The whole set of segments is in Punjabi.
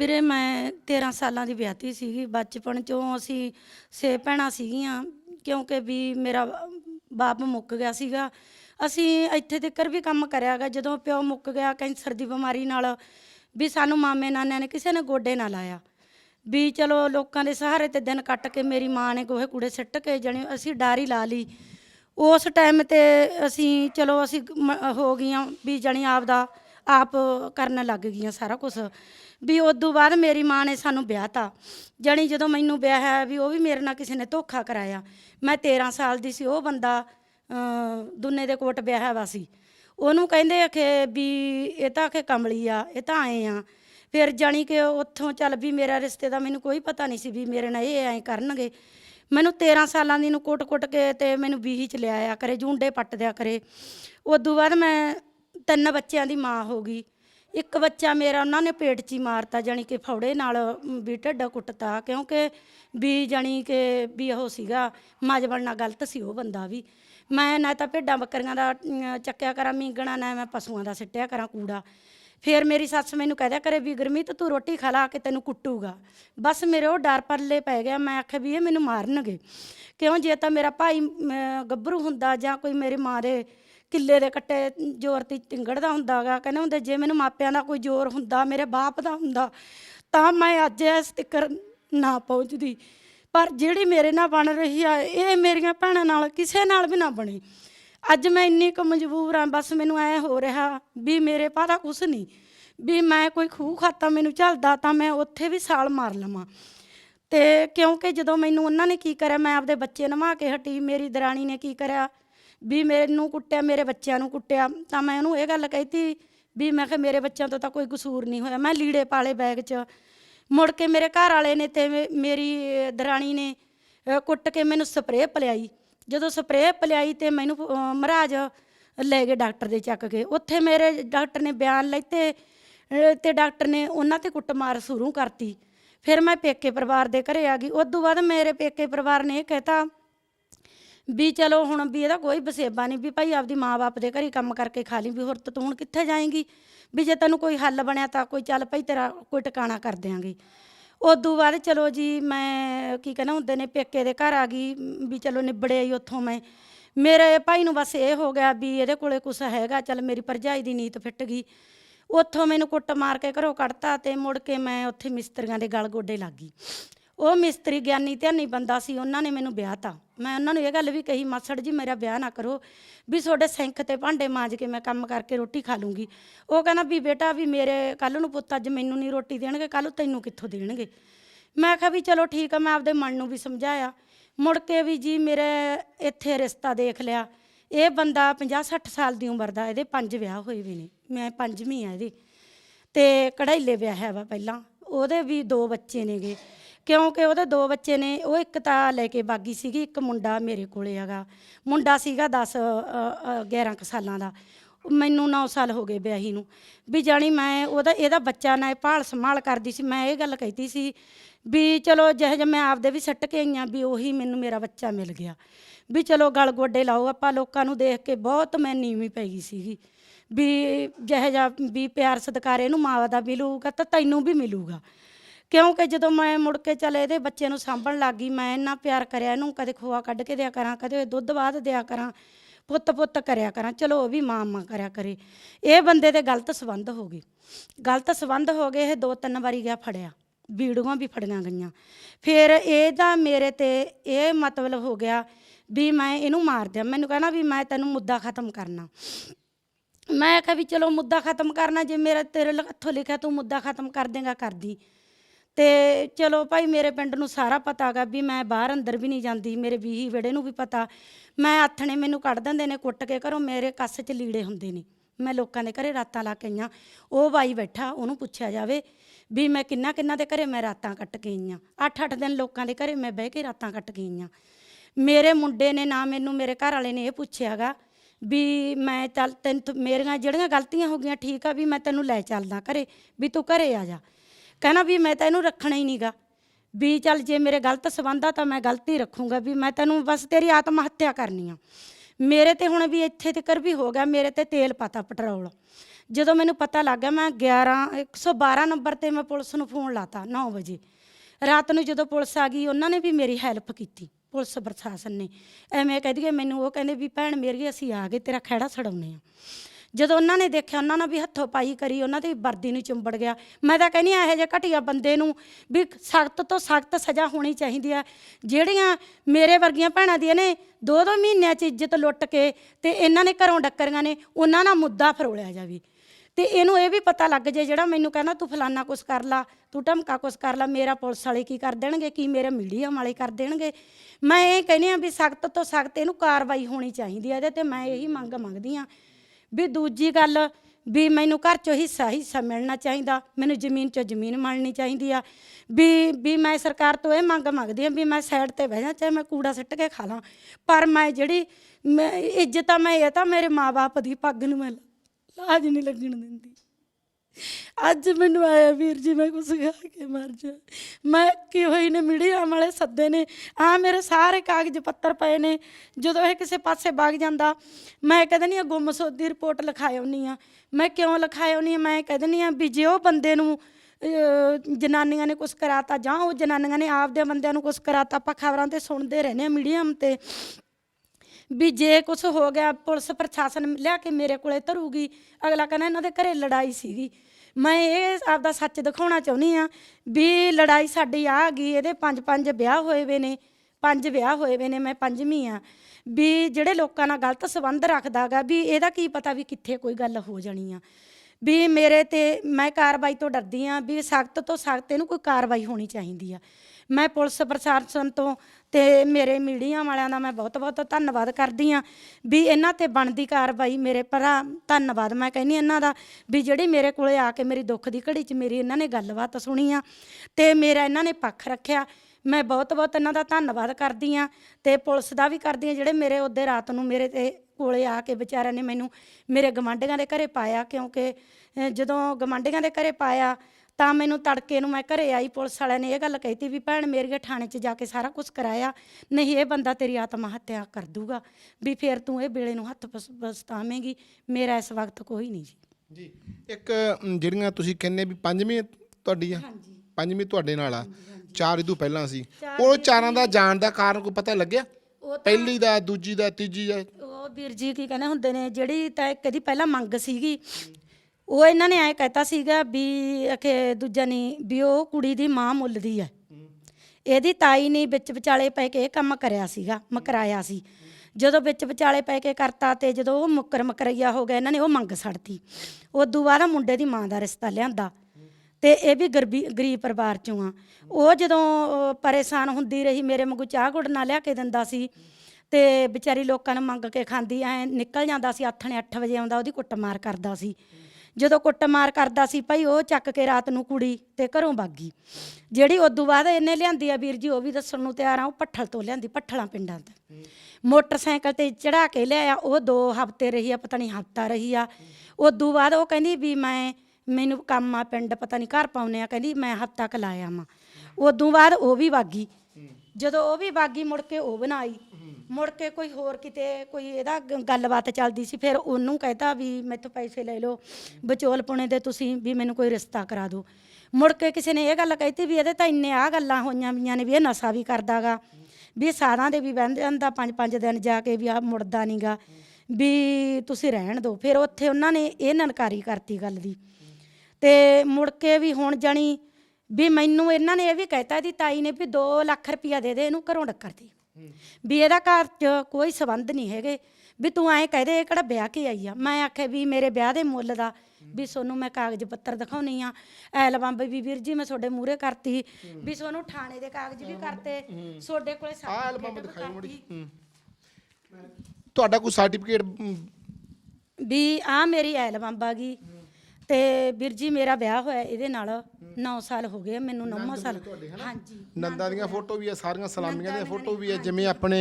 ਵੀਰੇ ਮੈਂ 13 ਸਾਲਾਂ ਦੀ ਵਿਆਹਤੀ ਸੀਗੀ, ਬਚਪਨ ਚੋਂ ਅਸੀਂ ਛੇ ਭੈਣਾਂ ਸੀਗੀਆਂ, ਕਿਉਂਕਿ ਵੀ ਮੇਰਾ ਬਾਪ ਮੁੱਕ ਗਿਆ ਸੀਗਾ। ਅਸੀਂ ਇੱਥੇ ਤੱਕ ਵੀ ਕੰਮ ਕਰਿਆਗਾ ਜਦੋਂ ਪਿਓ ਮੁੱਕ ਗਿਆ ਕੈਂਸਰ ਦੀ ਬਿਮਾਰੀ ਨਾਲ ਵੀ ਸਾਨੂੰ ਮਾਮੇ ਨਾਨਿਆਂ ਨੇ ਕਿਸੇ ਨੇ ਗੋਡੇ ਨਾ ਲਾਇਆ। ਵੀ ਚਲੋ ਲੋਕਾਂ ਦੇ ਸਹਾਰੇ ਤੇ ਦਿਨ ਕੱਟ ਕੇ ਮੇਰੀ ਮਾਂ ਨੇ ਗੋਹੇ ਕੂੜੇ ਸਿੱਟ ਕੇ ਜਣੇ ਅਸੀਂ ਡਾਰੀ ਲਾ ਲਈ। ਉਸ ਟਾਈਮ ਤੇ ਅਸੀਂ ਚਲੋ ਅਸੀਂ ਹੋ ਗਈਆਂ ਵੀ ਜਣੀ ਆਪਦਾ ਆਪ ਕਰਨ ਲੱਗ ਗਈਆਂ ਸਾਰਾ ਕੁਝ ਵੀ ਉਦੋਂ ਬਾਅਦ ਮੇਰੀ ਮਾਂ ਨੇ ਸਾਨੂੰ ਵਿਆਹਤਾ ਜਾਣੀ ਜਦੋਂ ਮੈਨੂੰ ਵਿਆਹਿਆ ਵੀ ਉਹ ਵੀ ਮੇਰੇ ਨਾਲ ਕਿਸੇ ਨੇ ਧੋਖਾ ਕਰਾਇਆ। ਮੈਂ 13 ਸਾਲ ਦੀ ਸੀ ਉਹ ਬੰਦਾ ਅਮ, ਦੁੰਨੇ ਦੇ ਕੋਟ ਵਿਆਹਿਆ ਵਾ ਸੀ। ਉਹਨੂੰ ਕਹਿੰਦੇ ਆ ਕਿ ਵੀ ਇਹ ਤਾਂ ਕਿ ਕਮਲੀ ਆ ਇਹ ਤਾਂ ਆਏ ਆ। ਫਿਰ ਜਾਣੀ ਕਿ ਉੱਥੋਂ ਚੱਲ ਵੀ ਮੇਰਾ ਰਿਸ਼ਤੇ ਦਾ ਮੈਨੂੰ ਕੋਈ ਪਤਾ ਨਹੀਂ ਸੀ ਵੀ ਮੇਰੇ ਨਾਲ ਇਹ ਐਂ ਕਰਨਗੇ। ਮੈਨੂੰ 13 ਸਾਲਾਂ ਦੀ ਨੂੰ ਕੁੱਟ-ਕੁੱਟ ਕੇ ਤੇ ਮੈਨੂੰ ਬੀਹੀ ਚ ਲਿਆਇਆ ਕਰੇ ਜੂੰਡੇ ਪੱਟ ਦਿਆ ਕਰੇ। ਉਦੋਂ ਬਾਅਦ ਮੈਂ ਤਿੰਨ ਬੱਚਿਆਂ ਦੀ ਮਾਂ ਹੋ ਗਈ। ਇੱਕ ਬੱਚਾ ਮੇਰਾ ਉਹਨਾਂ ਨੇ ਪੇਟ 'ਚ ਹੀ ਮਾਰਤਾ ਜਾਣੀ ਕਿ ਫੌੜੇ ਨਾਲ ਵੀ ਢੱਡਾ ਕੁੱਟਤਾ ਕਿਉਂਕਿ ਵੀ ਜਾਣੀ ਕਿ ਵੀ ਉਹ ਸੀਗਾ ਮਜਬਲ ਨਾਲ ਗਲਤ ਸੀ ਉਹ ਬੰਦਾ ਵੀ। ਮੈਂ ਨਾ ਤਾਂ ਭੇਡਾਂ ਬੱਕਰੀਆਂ ਦਾ ਅਮ, ਚੱਕਿਆ ਕਰਾਂ ਮੀਂਗਣਾ ਨਾ ਮੈਂ ਪਸ਼ੂਆਂ ਦਾ ਸਿੱਟਿਆ ਕਰਾਂ ਕੂੜਾ। ਫਿਰ ਮੇਰੀ ਸੱਸ ਮੈਨੂੰ ਕਹਿ ਦਿਆ ਕਰੇ ਵੀ ਗੁਰਮੀਤ ਤੂੰ ਰੋਟੀ ਖਾ ਲਾ ਕੇ ਤੈਨੂੰ ਕੁੱਟੂਗਾ। ਬਸ ਮੇਰੇ ਉਹ ਡਰ ਪੱਲੇ ਪੈ ਗਿਆ ਮੈਂ ਆਖਿਆ ਵੀ ਇਹ ਮੈਨੂੰ ਮਾਰਨਗੇ। ਕਿਉਂ ਜੇ ਤਾਂ ਮੇਰਾ ਭਾਈ ਅਮ, ਗੱਭਰੂ ਹੁੰਦਾ ਜਾਂ ਕੋਈ ਮੇਰੀ ਮਾਂ ਦੇ ਕਿੱਲੇ ਦੇ ਕੱਟੇ, ਜ਼ੋਰ ਤੇ ਟਿੰਗੜ ਟਿੰਗੜਦਾ ਹੁੰਦਾਗਾ ਕਹਿੰਦੇ ਹੁੰਦੇ, ਜੇ ਮੈਨੂੰ ਮਾਪਿਆਂ ਦਾ ਕੋਈ ਜ਼ੋਰ ਹੁੰਦਾ, ਮੇਰੇ ਬਾਪ ਦਾ ਹੁੰਦਾ, ਤਾਂ ਮੈਂ ਅੱਜ ਇਸ ਤਿੱਕਰ ਨਾ ਪਹੁੰਚਦੀ। ਪਰ ਜਿਹੜੀ ਮੇਰੇ ਨਾਲ ਬਣ ਰਹੀ ਆ, ਇਹ ਮੇਰੀਆਂ ਭੈਣਾਂ ਨਾਲ ਕਿਸੇ ਨਾਲ ਵੀ ਨਾ ਬਣੀ। ਅੱਜ ਮੈਂ ਇੰਨੀ ਕੁ ਮਜਬੂਰ ਆ, ਬਸ ਮੈਨੂੰ ਐ ਹੋ ਰਿਹਾ ਵੀ ਮੇਰੇ ਪਾਰਾ ਕੁਛ ਨਹੀਂ। ਵੀ ਮੈਂ ਕੋਈ ਖੂਹ ਖਾਤਾ ਮੈਨੂੰ ਚੱਲਦਾ ਤਾਂ ਮੈਂ ਉੱਥੇ ਵੀ ਸਾਲ ਮਾਰ ਲਵਾਂ। ਤੇ ਕਿਉਂਕਿ ਜਦੋਂ ਮੈਨੂੰ ਉਹਨਾਂ ਨੇ ਕੀ ਕਰਿਆ, ਮੈਂ ਆਪਦੇ ਬੱਚੇ ਨਵਾ ਕੇ ਹਟੀ, ਮੇਰੀ ਦਰਾਣੀ ਨੇ ਕੀ ਕਰਿਆ ਵੀ ਮੈਨੂੰ ਕੁੱਟਿਆ ਮੇਰੇ ਬੱਚਿਆਂ ਨੂੰ ਕੁੱਟਿਆ। ਤਾਂ ਮੈਂ ਉਹਨੂੰ ਇਹ ਗੱਲ ਕਹਿਤੀ ਵੀ ਮੈਂ ਕਿਹਾ ਮੇਰੇ ਬੱਚਿਆਂ ਤੋਂ ਤਾਂ ਕੋਈ ਕਸੂਰ ਨਹੀਂ ਹੋਇਆ। ਮੈਂ ਲੀੜੇ ਪਾਲੇ ਬੈਗ 'ਚ। ਮੁੜ ਕੇ ਮੇਰੇ ਘਰ ਵਾਲੇ ਨੇ ਤੇ ਮੇ- ਮੇਰੀ ਅਹ, ਦਰਾਣੀ ਨੇ ਅਹ, ਕੁੱਟ ਕੇ ਮੈਨੂੰ ਸਪਰੇਅ ਪਲਿਆਈ ਜਦੋਂ ਸਪਰੇਅ ਪਲਿਆਈ ਤੇ ਮੈਨੂੰ ਅਹ, ਮਹਾਰਾਜ ਲੈ ਗਏ ਡਾਕਟਰ ਦੇ ਚੱਕ ਕੇ। ਉੱਥੇ ਮੇਰੇ ਡਾਕਟਰ ਨੇ ਬਿਆਨ ਲੈਤੇ ਅਹ, ਤੇ ਡਾਕਟਰ ਨੇ ਉਹਨਾਂ ਤੇ ਕੁੱਟਮਾਰ ਸ਼ੁਰੂ ਕਰਤੀ। ਫਿਰ ਮੈਂ ਪੇਕੇ ਪਰਿਵਾਰ ਦੇ ਘਰੇ ਆ ਗਈ। ਉਸ ਤੋਂ ਬਾਅਦ ਮੇਰੇ ਪੇਕੇ ਪਰਿਵਾਰ ਨੇ ਇਹ ਕਹਿਤਾ ਵੀ ਚਲੋ ਹੁਣ ਵੀ ਇਹਦਾ ਕੋਈ ਬਸੇਬਾ ਨਹੀਂ, ਵੀ ਭਾਈ ਆਪਦੀ ਮਾਂ-ਬਾਪ ਦੇ ਘਰੇ ਕੰਮ ਕਰਕੇ ਖਾ ਲਈ, ਵੀ ਹੋਰ ਤਾਂ ਤੂੰ ਹੁਣ ਕਿੱਥੇ ਜਾਏਂਗੀ? ਵੀ ਜੇ ਤੈਨੂੰ ਕੋਈ ਹੱਲ ਬਣਿਆ ਤਾਂ ਕੋਈ ਚੱਲ ਭਾਈ ਤੇਰਾ ਕੋਈ ਟਿਕਾਣਾ ਕਰ ਦਿਆਂਗੇ। ਉਦੋਂ ਬਾਅਦ ਚਲੋ ਜੀ ਮੈਂ ਕੀ ਕਹਿੰਦਾ ਹੁੰਦੇ ਨੇ, ਪੇਕੇ ਦੇ ਘਰ ਆ ਗਈ, ਵੀ ਚਲੋ ਨਿਬੜੇ ਆਈ ਉੱਥੋਂ ਮੈਂ। ਮੇਰੇ ਭਾਈ ਨੂੰ ਬਸ ਇਹ ਹੋ ਗਿਆ ਵੀ ਇਹਦੇ ਕੋਲੇ ਕੁਛ ਹੈਗਾ, ਚੱਲ ਮੇਰੀ ਭਰਜਾਈ ਦੀ ਨੀਤ ਫਿੱਟ ਗਈ। ਉੱਥੋਂ ਮੈਨੂੰ ਕੁੱਟ ਮਾਰ ਕੇ ਘਰੋਂ ਕੱਢਤਾ ਤੇ ਮੁੜ ਕੇ ਮੈਂ ਉੱਥੇ ਮਿਸਤਰੀਆਂ ਦੇ ਗਲ ਗੋਡੇ ਲੱਗ ਗਈ। ਉਹ ਮਿਸਤਰੀ ਗਿਆਨੀ ਧਿਆਨੀ ਬੰਦਾ ਸੀ, ਉਹਨਾਂ ਨੇ ਮੈਨੂੰ ਵਿਆਹਤਾ। ਮੈਂ ਉਹਨਾਂ ਨੂੰ ਇਹ ਗੱਲ ਵੀ ਕਹੀ, ਮਾਸੜ ਜੀ ਮੇਰਾ ਵਿਆਹ ਨਾ ਕਰੋ, ਵੀ ਤੁਹਾਡੇ ਸਿੰਕ ਤੇ ਭਾਂਡੇ ਮਾਂਜ ਕੇ ਮੈਂ ਕੰਮ ਕਰਕੇ ਰੋਟੀ ਖਾ ਲੂੰਗੀ। ਉਹ ਕਹਿੰਦਾ ਵੀ ਬੇਟਾ ਵੀ ਮੇਰੇ ਕੱਲ ਨੂੰ ਪੁੱਤ ਅੱਜ ਮੈਨੂੰ ਨਹੀਂ ਰੋਟੀ ਦੇਣਗੇ ਕੱਲ ਨੂੰ ਤੈਨੂੰ ਕਿੱਥੋਂ ਦੇਣਗੇ? ਮੈਂ ਕਿਹਾ ਵੀ ਚਲੋ ਠੀਕ ਆ, ਮੈਂ ਆਪਦੇ ਮਨ ਨੂੰ ਵੀ ਸਮਝਾਇਆ। ਮੁੜ ਕੇ ਵੀ ਜੀ ਮੇਰੇ ਇੱਥੇ ਰਿਸ਼ਤਾ ਦੇਖ ਲਿਆ। ਇਹ ਬੰਦਾ 50 60 ਸਾਲ ਦੀ ਉਮਰ ਦਾ, ਇਹਦੇ ਪੰਜ ਵਿਆਹ ਹੋਏ ਵੀ ਨੇ, ਮੈਂ ਪੰਜਵੀਂ ਆ ਇਹਦੀ। ਤੇ ਕਢਾਈਲੇ ਹੈ ਵਾ ਪਹਿਲਾਂ, ਉਹਦੇ ਵੀ ਦੋ ਬੱਚੇ ਨੇਗੇ। ਕਿਉਂਕਿ ਉਹਦੇ ਦੋ ਬੱਚੇ ਨੇ, ਉਹ ਇੱਕ ਤਾਂ ਲੈ ਕੇ ਬਾਗੀ ਸੀਗੀ, ਇੱਕ ਮੁੰਡਾ ਮੇਰੇ ਕੋਲੇ ਹੈਗਾ। ਮੁੰਡਾ ਸੀਗਾ 10 11 ਕੁ ਸਾਲਾਂ ਦਾ। ਮੈਨੂੰ 9 ਸਾਲ ਹੋ ਗਏ ਵਿਆਹੀ ਨੂੰ। ਵੀ ਜਾਣੀ ਮੈਂ ਉਹਦਾ, ਇਹਦਾ ਬੱਚਾ ਨਾ ਭਾਲ ਸੰਭਾਲ ਕਰਦੀ ਸੀ, ਮੈਂ ਇਹ ਗੱਲ ਕਹੀਤੀ ਸੀ ਵੀ ਚਲੋ ਜਿਹੋ ਜਿਹਾ ਮੈਂ ਆਪਦੇ ਵੀ ਸੱਟ ਕੇ ਆਈਆਂ ਵੀ ਉਹੀ ਮੈਨੂੰ ਮੇਰਾ ਬੱਚਾ ਮਿਲ ਗਿਆ। ਵੀ ਚਲੋ ਗਲ ਗੋਡੇ ਲਾਓ, ਆਪਾਂ ਲੋਕਾਂ ਨੂੰ ਦੇਖ ਕੇ ਬਹੁਤ ਮੈਂ ਨੀਵੀਂ ਪੈ ਗਈ ਸੀਗੀ। ਵੀ ਜਿਹੋ ਜਿਹਾ ਵੀ ਪਿਆਰ ਸਤਿਕਾਰ ਇਹਨੂੰ ਮਾਂ ਦਾ ਮਿਲੂਗਾ ਤਾਂ ਤੈਨੂੰ ਵੀ ਮਿਲੂਗਾ। ਕਿਉਂਕਿ ਜਦੋਂ ਮੈਂ ਮੁੜ ਕੇ ਚਲੇ ਇਹਦੇ ਬੱਚੇ ਨੂੰ ਸਾਂਭਣ ਲੱਗ ਗਈ, ਮੈਂ ਇੰਨਾ ਪਿਆਰ ਕਰਿਆ ਇਹਨੂੰ, ਕਦੇ ਖੋਆ ਕੱਢ ਕੇ ਦਿਆ ਕਰਾਂ, ਕਦੇ ਦੁੱਧ ਬਾਅਦ ਦਿਆ ਕਰਾਂ, ਪੁੱਤ ਪੁੱਤ ਕਰਿਆ ਕਰਾਂ, ਚਲੋ ਉਹ ਵੀ ਮਾਂ ਮਾਂ ਕਰਿਆ ਕਰੇ। ਇਹ ਬੰਦੇ ਦੇ ਗਲਤ ਸਬੰਧ ਹੋ ਗਏ। ਗਲਤ ਸਬੰਧ ਹੋ ਗਏ, ਇਹ ਦੋ ਤਿੰਨ ਵਾਰੀ ਗਿਆ ਫੜਿਆ ਵੀਡੀਓਆਂ ਵੀ ਫੜੀਆਂ ਗਈਆਂ। ਫਿਰ ਇਹਦਾ ਮੇਰੇ ਤੇ ਇਹ ਮਤਲਬ ਹੋ ਗਿਆ ਵੀ ਮੈਂ ਇਹਨੂੰ ਮਾਰ ਦਿਆਂ। ਮੈਨੂੰ ਕਹਿੰਦਾ ਵੀ ਮੈਂ ਤੈਨੂੰ ਮੁੱਦਾ ਖਤਮ ਕਰਨਾ। ਮੈਂ ਕਿਹਾ ਵੀ ਚਲੋ ਮੁੱਦਾ ਖਤਮ ਕਰਨਾ, ਜੇ ਮੇਰਾ ਤੇਰੇ ਲ- ਹੱਥੋਂ ਲਿਖਿਆ ਤੂੰ ਮੁੱਦਾ ਖਤਮ ਕਰ ਦੇਗਾ, ਕਰਦੀ। ਤੇ ਚਲੋ ਭਾਈ ਮੇਰੇ ਪਿੰਡ ਨੂੰ ਸਾਰਾ ਪਤਾ ਹੈਗਾ ਵੀ ਮੈਂ ਬਾਹਰ ਅੰਦਰ ਵੀ ਨਹੀਂ ਜਾਂਦੀ, ਮੇਰੇ ਵੀਹੀ ਵਿੜੇ ਨੂੰ ਵੀ ਪਤਾ। ਮੈਂ ਆਥਣੇ ਮੈਨੂੰ ਕੱਢ ਦਿੰਦੇ ਨੇ, ਕੁੱਟ ਕੇ ਘਰੋਂ ਮੇਰੇ ਕੱਸ 'ਚ ਲੀੜੇ ਹੁੰਦੇ ਨੇ। ਮੈਂ ਲੋਕਾਂ ਦੇ ਘਰੇ ਰਾਤਾਂ ਲਾ ਕੇ ਆਈਆਂ। ਉਹ ਬਾਈ ਬੈਠਾ, ਉਹਨੂੰ ਪੁੱਛਿਆ ਜਾਵੇ ਵੀ ਮੈਂ ਕਿੰਨਾ ਕਿੰਨਾ ਦੇ ਘਰੇ ਮੈਂ ਰਾਤਾਂ ਕੱਟ ਕੇ ਆਈਆਂ। ਅੱਠ ਅੱਠ ਦਿਨ ਲੋਕਾਂ ਦੇ ਘਰੇ ਮੈਂ ਬਹਿ ਕੇ ਰਾਤਾਂ ਕੱਟ ਕੇ ਆਈਆਂ। ਮੇਰੇ ਮੁੰਡੇ ਨੇ ਨਾ ਮੈਨੂੰ, ਮੇਰੇ ਘਰ ਵਾਲੇ ਨੇ ਇਹ ਪੁੱਛਿਆਗਾ ਵੀ ਮੈਂ ਚੱਲ ਤੈਨੂੰ ਮੇਰੀਆਂ ਜਿਹੜੀਆਂ ਗਲਤੀਆਂ ਹੋ ਗਈਆਂ, ਠੀਕ ਆ ਵੀ ਮੈਂ ਤੈਨੂੰ ਲੈ ਚੱਲਦਾ ਘਰੇ, ਵੀ ਤੂੰ ਘਰੇ ਆ ਜਾ। ਕਹਿੰਦਾ ਵੀ ਮੈਂ ਤਾਂ ਇਹਨੂੰ ਰੱਖਣਾ ਹੀ ਨਹੀਂਗਾ। ਵੀ ਚੱਲ ਜੇ ਮੇਰੇ ਗਲਤ ਸਬੰਧ ਆ ਤਾਂ ਮੈਂ ਗਲਤੀ ਰੱਖੂੰਗਾ ਵੀ ਮੈਂ ਤੈਨੂੰ ਬਸ ਤੇਰੀ ਆਤਮ ਹੱਤਿਆ ਕਰਨੀ ਆ। ਮੇਰੇ ਤੇ ਹੁਣ ਵੀ ਇੱਥੇ ਤੱਕ ਵੀ ਹੋ ਗਿਆ, ਮੇਰੇ ਤੇ ਤੇਲ ਪਾਤਾ ਪੈਟਰੋਲ। ਜਦੋਂ ਮੈਨੂੰ ਪਤਾ ਲੱਗ ਗਿਆ, ਮੈਂ 11 112 ਨੰਬਰ ਤੇ ਮੈਂ ਪੁਲਿਸ ਨੂੰ ਫੋਨ ਲਾਤਾ 9 ਵਜੇ। ਰਾਤ ਨੂੰ ਜਦੋਂ ਪੁਲਿਸ ਆ ਗਈ, ਉਹਨਾਂ ਨੇ ਵੀ ਮੇਰੀ ਹੈਲਪ ਕੀਤੀ, ਪੁਲਿਸ ਪ੍ਰਸ਼ਾਸਨ ਨੇ। ਐਵੇਂ ਕਹਿ ਦਈਏ, ਮੈਨੂੰ ਉਹ ਕਹਿੰਦੇ ਵੀ ਭੈਣ ਮੇਰੀ, ਅਸੀਂ ਆ ਗਏ, ਤੇਰਾ ਖਹਿੜਾ ਛਡਾਉਨੇ ਆ। ਜਦੋਂ ਉਹਨਾਂ ਨੇ ਦੇਖਿਆ, ਉਹਨਾਂ ਨਾਲ ਵੀ ਹੱਥੋਂ ਪਾਈ ਕਰੀ, ਉਹਨਾਂ ਦੀ ਵਰਦੀ ਨੂੰ ਚੁੰਬੜ ਗਿਆ। ਮੈਂ ਤਾਂ ਕਹਿੰਦੀ ਆ ਇਹੋ ਜਿਹੇ ਘਟੀਆ ਬੰਦੇ ਨੂੰ ਵੀ ਸਖਤ ਤੋਂ ਸਖਤ ਸਜ਼ਾ ਹੋਣੀ ਚਾਹੀਦੀ ਆ ਜਿਹੜੀਆਂ ਮੇਰੇ ਵਰਗੀਆਂ ਭੈਣਾਂ ਦੀਆਂ ਨੇ ਦੋ ਦੋ ਮਹੀਨਿਆਂ 'ਚ ਇੱਜ਼ਤ ਲੁੱਟ ਕੇ ਤੇ ਇਹਨਾਂ ਨੇ ਘਰੋਂ ਡੱਕਰੀਆਂ ਨੇ, ਉਹਨਾਂ ਨਾਲ ਮੁੱਦਾ ਫਰੋਲਿਆ ਜਾਵੇ। ਤੇ ਇਹਨੂੰ ਇਹ ਵੀ ਪਤਾ ਲੱਗ ਜੇ, ਜਿਹੜਾ ਮੈਨੂੰ ਕਹਿੰਦਾ, ਤੂੰ ਫਲਾਨਾ ਕੁਛ ਕਰ ਲਾ, ਤੂੰ ਢਮਕਾ ਕੁਛ ਕਰ ਲਾ, ਮੇਰਾ ਪੁਲਿਸ ਵਾਲੇ ਕੀ ਕਰ ਦੇਣਗੇ, ਕੀ ਮੇਰੇ ਮੀਡੀਆ ਵਾਲੇ ਕਰ ਦੇਣਗੇ? ਮੈਂ ਇਹ ਕਹਿੰਦੀ ਆ ਵੀ ਸਖਤ ਤੋਂ ਸਖਤ ਇਹਨੂੰ ਕਾਰਵਾਈ ਹੋਣੀ ਚਾਹੀਦੀ ਹੈ, ਇਹਦੇ ਤੇ ਮੈਂ ਇਹੀ ਮੰਗ ਮੰਗਦੀ ਆ ਵੀ ਦੂਜੀ ਗੱਲ ਵੀ ਮੈਨੂੰ ਘਰ ਚੋਂ ਹਿੱਸਾ ਹਿੱਸਾ ਮਿਲਣਾ ਚਾਹੀਦਾ, ਮੈਨੂੰ ਜ਼ਮੀਨ ਚੋਂ ਜ਼ਮੀਨ ਮਿਲਣੀ ਚਾਹੀਦੀ ਆ। ਵੀ ਵੀ ਮੈਂ ਸਰਕਾਰ ਤੋਂ ਇਹ ਮੰਗ ਮੰਗਦੀ ਆ ਵੀ ਮੈਂ ਸਾਈਡ ਤੇ ਬਹਿ ਜਾ, ਚਾਹੇ ਮੈਂ ਕੂੜਾ ਸਿੱਟ ਕੇ ਖਾ ਲਾਂ, ਪਰ ਮੈਂ ਜਿਹੜੀ ਮੈਂ ਇੱਜ਼ਤ ਆ, ਮੈਂ ਇਹ ਤਾਂ ਮੇਰੇ ਮਾਪੇ ਦੀ ਪੱਗ ਨੂੰ ਮੈਂ ਲਾਜ ਨਹੀਂ ਲੱਗਣ ਦਿੰਦੀ। ਅੱਜ ਮੈਨੂੰ ਆਇਆ ਵੀਰ ਜੀ, ਮੈਂ ਕੁਛ ਖਾ ਕੇ ਮਰ ਜਾ। ਮੈਂ ਕੀ ਹੋਈ ਨੇ, ਮੀਡੀਆ ਵਾਲੇ ਸੱਦੇ ਨੇ। ਆ ਮੇਰੇ ਸਾਰੇ ਕਾਗਜ਼ ਪੱਤਰ ਪਏ ਨੇ। ਜਦੋਂ ਇਹ ਕਿਸੇ ਪਾਸੇ ਵਗ ਜਾਂਦਾ, ਮੈਂ ਕਹਿੰਦੀ ਨਹੀਂ ਗੁੰਮਸੁਦ ਦੀ ਰਿਪੋਰਟ ਲਿਖਾਇ ਆਉਣੀ ਆ। ਮੈਂ ਕਿਉਂ ਲਿਖਾਇ ਆਉਣੀ ਆ? ਮੈਂ ਕਹਿੰਦੀ ਨਹੀਂ ਆ ਵੀ ਜੇ ਉਹ ਬੰਦੇ ਨੂੰ ਜਨਾਨੀਆਂ ਨੇ ਕੁਛ ਕਰਾਤਾ ਜਾਂ ਉਹ ਜਨਾਨੀਆਂ ਨੇ ਆਪਦੇ ਬੰਦਿਆਂ ਨੂੰ ਕੁਛ ਕਰਾਤਾ, ਆਪਾਂ ਖਬਰਾਂ ਤੇ ਸੁਣਦੇ ਰਹਿੰਦੇ ਆ ਮੀਡੀਅਮ ਤੇ। ਵੀ ਜੇ ਕੁਝ ਹੋ ਗਿਆ, ਪੁਲਿਸ ਪ੍ਰਸ਼ਾਸਨ ਲਿਆ ਕੇ ਮੇਰੇ ਕੋਲੇ ਧਰੂਗੀ, ਅਗਲਾ ਕਹਿੰਦਾ ਇਹਨਾਂ ਦੇ ਘਰੇ ਲੜਾਈ ਸੀਗੀ। ਮੈਂ ਇਹ ਆਪਦਾ ਸੱਚ ਦਿਖਾਉਣਾ ਚਾਹੁੰਦੀ ਆ ਵੀ ਲੜਾਈ ਸਾਡੀ ਆ ਗਈ, ਇਹਦੇ ਪੰਜ ਪੰਜ ਵਿਆਹ ਹੋਏ ਵੇ ਨੇ, ਪੰਜ ਵਿਆਹ ਹੋਏ ਵੇ ਨੇ, ਮੈਂ ਪੰਜਵੀਂ ਆ ਵੀ ਜਿਹੜੇ ਲੋਕਾਂ ਨਾਲ ਗਲਤ ਸੰਬੰਧ ਰੱਖਦਾਗਾ ਵੀ ਇਹਦਾ ਕੀ ਪਤਾ ਵੀ ਕਿੱਥੇ ਕੋਈ ਗੱਲ ਹੋ ਜਾਣੀ ਆ। ਵੀ ਮੇਰੇ ਤੇ ਮੈਂ ਕਾਰਵਾਈ ਤੋਂ ਡਰਦੀ ਆ ਵੀ ਸਖਤ ਤੋਂ ਸਖਤ ਇਹਨੂੰ ਕੋਈ ਕਾਰਵਾਈ ਹੋਣੀ ਚਾਹੀਦੀ ਆ। ਮੈਂ ਪੁਲਿਸ ਪ੍ਰਸ਼ਾਸਨ ਤੋਂ ਤੇ ਮੇਰੇ ਮੀਡੀਆ ਵਾਲਿਆਂ ਦਾ ਮੈਂ ਬਹੁਤ ਬਹੁਤ ਧੰਨਵਾਦ ਕਰਦੀ ਆ ਵੀ ਇਹਨਾਂ ਤੇ ਬਣਦੀ ਕਾਰਵਾਈ ਮੇਰੇ ਭਰਾ, ਧੰਨਵਾਦ ਮੈਂ ਕਹਿੰਦੀ ਇਹਨਾਂ ਦਾ ਵੀ ਜਿਹੜੀ ਮੇਰੇ ਕੋਲੇ ਆ ਕੇ ਮੇਰੀ ਦੁੱਖ ਦੀ ਘੜੀ 'ਚ ਮੇਰੀ ਇਹਨਾਂ ਨੇ ਗੱਲਬਾਤ ਸੁਣੀ ਆ ਤੇ ਮੇਰਾ ਇਹਨਾਂ ਨੇ ਪੱਖ ਰੱਖਿਆ। ਮੈਂ ਬਹੁਤ ਬਹੁਤ ਇਹਨਾਂ ਦਾ ਧੰਨਵਾਦ ਕਰਦੀ ਆ ਤੇ ਪੁਲਿਸ ਦਾ ਵੀ ਕਰਦੀ ਆ ਜਿਹੜੇ ਮੇਰੇ ਉਹਦੇ ਰਾਤ ਨੂੰ ਮੇਰੇ ਤੇ ਕੋਲੇ ਆ ਕੇ ਵਿਚਾਰਿਆਂ ਨੇ ਮੈਨੂੰ ਮੇਰੇ ਗਵਾਂਢੀਆਂ ਦੇ ਘਰੇ ਪਾਇਆ ਕਿਉਂਕਿ ਜਦੋਂ ਗਵਾਂਢੀਆਂ ਦੇ ਘਰੇ ਪਾਇਆ ਤਾਂ ਮੈਨੂੰ ਤੜਕੇ ਨੂੰ ਮੈਂ ਘਰੇ ਆਈ ਪੁਲਿਸ ਵਾਲਿਆਂ ਨੇ ਇਹ ਗੱਲ ਕਹੀਤੀ ਵੀ ਭੈਣ ਮੇਰੀਏ ਥਾਣੇ 'ਚ ਜਾ ਕੇ ਸਾਰਾ ਕੁਝ ਕਰਾਇਆ ਨਹੀਂ ਇਹ ਬੰਦਾ ਤੇਰੀ ਆਤਮ ਹੱਤਿਆ ਕਰ ਦੂਗਾ ਵੀ ਫੇਰ ਤੂੰ ਇਹ ਵੇਲੇ ਨੂੰ ਹੱਥ ਪਸ- ਪਛਤਾਵੇਂਗੀ ਮੇਰਾ ਇਸ ਵਕਤ ਕੋਈ ਨਹੀਂ ਜੀ। ਜੀ ਇੱਕ ਅਮ, ਜਿਹੜੀਆਂ ਤੁਸੀਂ ਕਹਿੰਦੇ ਵੀ ਪੰਜਵੀਂ ਤੁਹਾਡੀ ਆ? ਹਾਂਜੀ। ਪੰਜਵੀਂ ਤੁਹਾਡੇ ਨਾਲ ਆ। ਚਾਰ ਇਦੋਂ ਪਹਿਲਾਂ ਸੀ। ਉਹ ਚਾਰਾਂ ਦਾ ਜਾਣ ਦਾ ਕਾਰਨ ਕੋਈ ਪਤਾ ਲੱਗਿਆ? ਉਹ ਪਹਿਲੀ ਦਾ ਦੂਜੀ ਦਾ ਤੀਜੀ ਦਾ? ਉਹ ਵੀਰ ਜੀ ਕੀ ਕਹਿੰਦੇ ਹੁੰਦੇ ਨੇ ਜਿਹੜੀ ਤਾਂ ਇੱਕ ਇਹਦੀ ਪਹਿਲਾਂ ਮੰਗ ਸੀਗੀ ਉਹ ਇਹਨਾਂ ਨੇ ਐ ਕਹਿਤਾ ਸੀਗਾ ਵੀ ਕਿ ਦੂਜਾ ਨਹੀਂ ਵੀ ਉਹ ਕੁੜੀ ਦੀ ਮਾਂ ਮੁੱਲ ਦੀ ਹੈ ਇਹਦੀ ਤਾਈ ਨੇ ਵਿੱਚ ਵਿਚਾਲੇ ਪੈ ਕੇ ਇਹ ਕੰਮ ਕਰਿਆ ਸੀਗਾ, ਮਕਰਾਇਆ ਸੀ। ਜਦੋਂ ਵਿੱਚ ਵਿਚਾਲੇ ਪੈ ਕੇ ਕਰਤਾ ਤੇ ਜਦੋਂ ਉਹ ਮੁੱਕਰ ਮਕਰਈਆ ਹੋ ਗਿਆ, ਇਹਨਾਂ ਨੇ ਉਹ ਮੰਗ ਛੱਡਤੀ ਉਦੋਂ ਬਾਅਦ ਮੁੰਡੇ ਦੀ ਮਾਂ ਦਾ ਰਿਸ਼ਤਾ ਲਿਆਂਦਾ। ਤੇ ਇਹ ਵੀ ਗਰਬੀ, ਗਰੀਬ ਪਰਿਵਾਰ ਚੋਂ ਆ। ਉਹ ਜਦੋਂ ਪਰੇਸ਼ਾਨ ਹੁੰਦੀ ਰਹੀ, ਮੇਰੇ ਵਾਂਗੂ ਚਾਹ ਗੁੜ ਨਾ ਲਿਆ ਕੇ ਦਿੰਦਾ ਸੀ ਤੇ ਵਿਚਾਰੀ ਲੋਕਾਂ ਨੂੰ ਮੰਗ ਕੇ ਖਾਂਦੀ, ਐ ਨਿਕਲ ਜਾਂਦਾ ਸੀ, ਆਥਣੇ 8 ਵਜੇ ਆਉਂਦਾ, ਉਹਦੀ ਕੁੱਟਮਾਰ ਕਰਦਾ ਸੀ। ਜਦੋਂ ਕੁੱਟਮਾਰ ਕਰਦਾ ਸੀ ਭਾਈ ਉਹ ਚੱਕ ਕੇ ਰਾਤ ਨੂੰ ਕੁੜੀ ਤੇ ਘਰੋਂ ਬਾਗੀ ਜਿਹੜੀ ਉਦੋਂ ਬਾਅਦ ਇਹਨੇ ਲਿਆਂਦੀ ਆ ਵੀਰ ਜੀ, ਉਹ ਵੀ ਦੱਸਣ ਨੂੰ ਤਿਆਰ ਆ, ਉਹ ਪੱਠਲ ਤੋਂ ਲਿਆਂਦੀ ਪੱਠਲਾਂ ਪਿੰਡਾਂ ਤੋਂ। ਮੋਟਰਸਾਈਕਲ ਤੇ ਚੜਾ ਕੇ ਲਿਆਇਆ, ਉਹ ਦੋ ਹਫ਼ਤੇ ਰਹੀ ਆ, ਪਤਾ ਨਹੀਂ ਹਫ਼ਤਾ ਰਹੀ ਆ। ਉਦੋਂ ਬਾਅਦ ਉਹ ਕਹਿੰਦੀ ਵੀ ਮੈਂ, ਮੈਨੂੰ ਕੰਮ ਆ ਪਿੰਡ, ਪਤਾ ਨਹੀਂ ਘਰ ਪਾਉਨੇ ਆ, ਕਹਿੰਦੀ ਮੈਂ ਹਫ਼ਤਾ ਕਲਾਇਆ ਲਾਇਆ ਮਾਂ ਉਦੋਂ ਬਾਅਦ ਉਹ ਵੀ ਬਾਗੀ ਜਦੋਂ ਉਹ ਵੀ ਬਾਗੀ ਮੁੜ ਕੇ ਉਹ ਬਣਾਈ, ਮੁੜ ਕੇ ਕੋਈ ਹੋਰ ਕਿਤੇ ਕੋਈ ਇਹਦਾ ਗ- ਗੱਲਬਾਤ ਚੱਲਦੀ ਸੀ, ਫਿਰ ਉਹਨੂੰ ਕਹਿਤਾ ਵੀ ਮੈਥੋਂ ਪੈਸੇ ਲੈ ਲਓ, ਵਿਚੋਲ ਪੁਣੇ ਦੇ ਤੁਸੀਂ ਵੀ ਮੈਨੂੰ ਕੋਈ ਰਿਸ਼ਤਾ ਕਰਾ ਦਿਓ। ਮੁੜ ਕੇ ਕਿਸੇ ਨੇ ਇਹ ਗੱਲ ਕਹਿਤੀ ਵੀ ਇਹਦੇ ਤਾਂ ਇੰਨੇ ਆ ਗੱਲਾਂ ਹੋਈਆਂ ਵੀਆਂ ਨੇ ਵੀ ਇਹ ਨਸ਼ਾ ਵੀ ਕਰਦਾਗਾ, ਵੀ ਇਹ ਸਾਰਾਂ ਦੇ ਵੀ ਬਹਿੰਦੇ ਜਾਂਦਾ ਪੰਜ ਪੰਜ ਦਿਨ ਜਾ ਕੇ ਵੀ ਆ ਮੁੜਦਾ ਨਹੀਂਗਾ ਵੀ ਤੁਸੀਂ ਰਹਿਣ ਦਿਓ। ਫਿਰ ਉੱਥੇ ਉਹਨਾਂ ਨੇ ਇਹ ਨਨਕਾਰੀ ਕਰਤੀ ਗੱਲ ਦੀ। ਤੇ ਮੁੜ ਕੇ ਵੀ ਹੁਣ ਜਾਣੀ ਵੀ ਮੈਨੂੰ ਇਹਨਾਂ ਨੇ ਇਹ ਵੀ ਕਹਿਤਾ ਇਹਦੀ ਤਾਈ ਨੇ ਵੀ 2 ਲੱਖ ਰੁਪਇਆ ਦੇ ਦੇ ਇਹਨੂੰ ਘਰੋਂ ਡੱਕਰ ਦੇ। ਵੀ ਇਹਦਾ ਘਰ 'ਚ ਕੋਈ ਸਬੰਧ ਨਹੀਂ ਹੈਗੇ। ਵੀ ਤੂੰ ਐਂ ਕਹਿ ਦੇ ਇਹ ਕਿਹੜਾ ਵਿਆਹ ਕੇ ਆਈ ਆ? ਮੈਂ ਆਖਿਆ ਵੀ ਮੇਰੇ ਵਿਆਹ ਦੇ ਮੁੱਲ ਦਾ ਵੀ ਸੋਨੂੰ ਮੈਂ ਕਾਗਜ਼ ਪੱਤਰ ਦਿਖਾਉਣੀ ਆ। ਐਲਬਮ ਵੀ ਵੀਰ ਜੀ ਮੈਂ ਤੁਹਾਡੇ ਮੂਹਰੇ ਕਰਤੀ। ਵੀ ਸੋਨੂੰ ਥਾਣੇ ਦੇ ਕਾਗਜ਼ ਵੀ ਕਰਤੇ ਤੁਹਾਡੇ ਕੋਲੇ ਆਹ ਐਲਬਮ ਦਿਖਾਈ ਮੜੀ। ਤੁਹਾਡਾ ਕੋਈ ਸਰਟੀਫਿਕੇਟ ਵੀ ਆ ਮੇਰੀ ਐਲਬਮ ਆ ਗਈ। ਤੇ ਵੀਰ ਜੀ ਮੇਰਾ ਵਿਆਹ ਹੋਇਆ ਇਹਦੇ ਨਾਲ 9 ਸਾਲ ਹੋ ਗਏ ਮੈਨੂੰ 9 ਸਾਲ ਹਾਂਜੀ। ਨੰਦਾਂ ਦੀਆਂ ਫੋਟੋ ਵੀ ਆ ਸਾਰੀਆਂ ਸਲਾਮੀਆਂ ਦੀਆਂ ਫੋਟੋ ਵੀ ਆ ਜਿਵੇਂ ਆਪਣੇ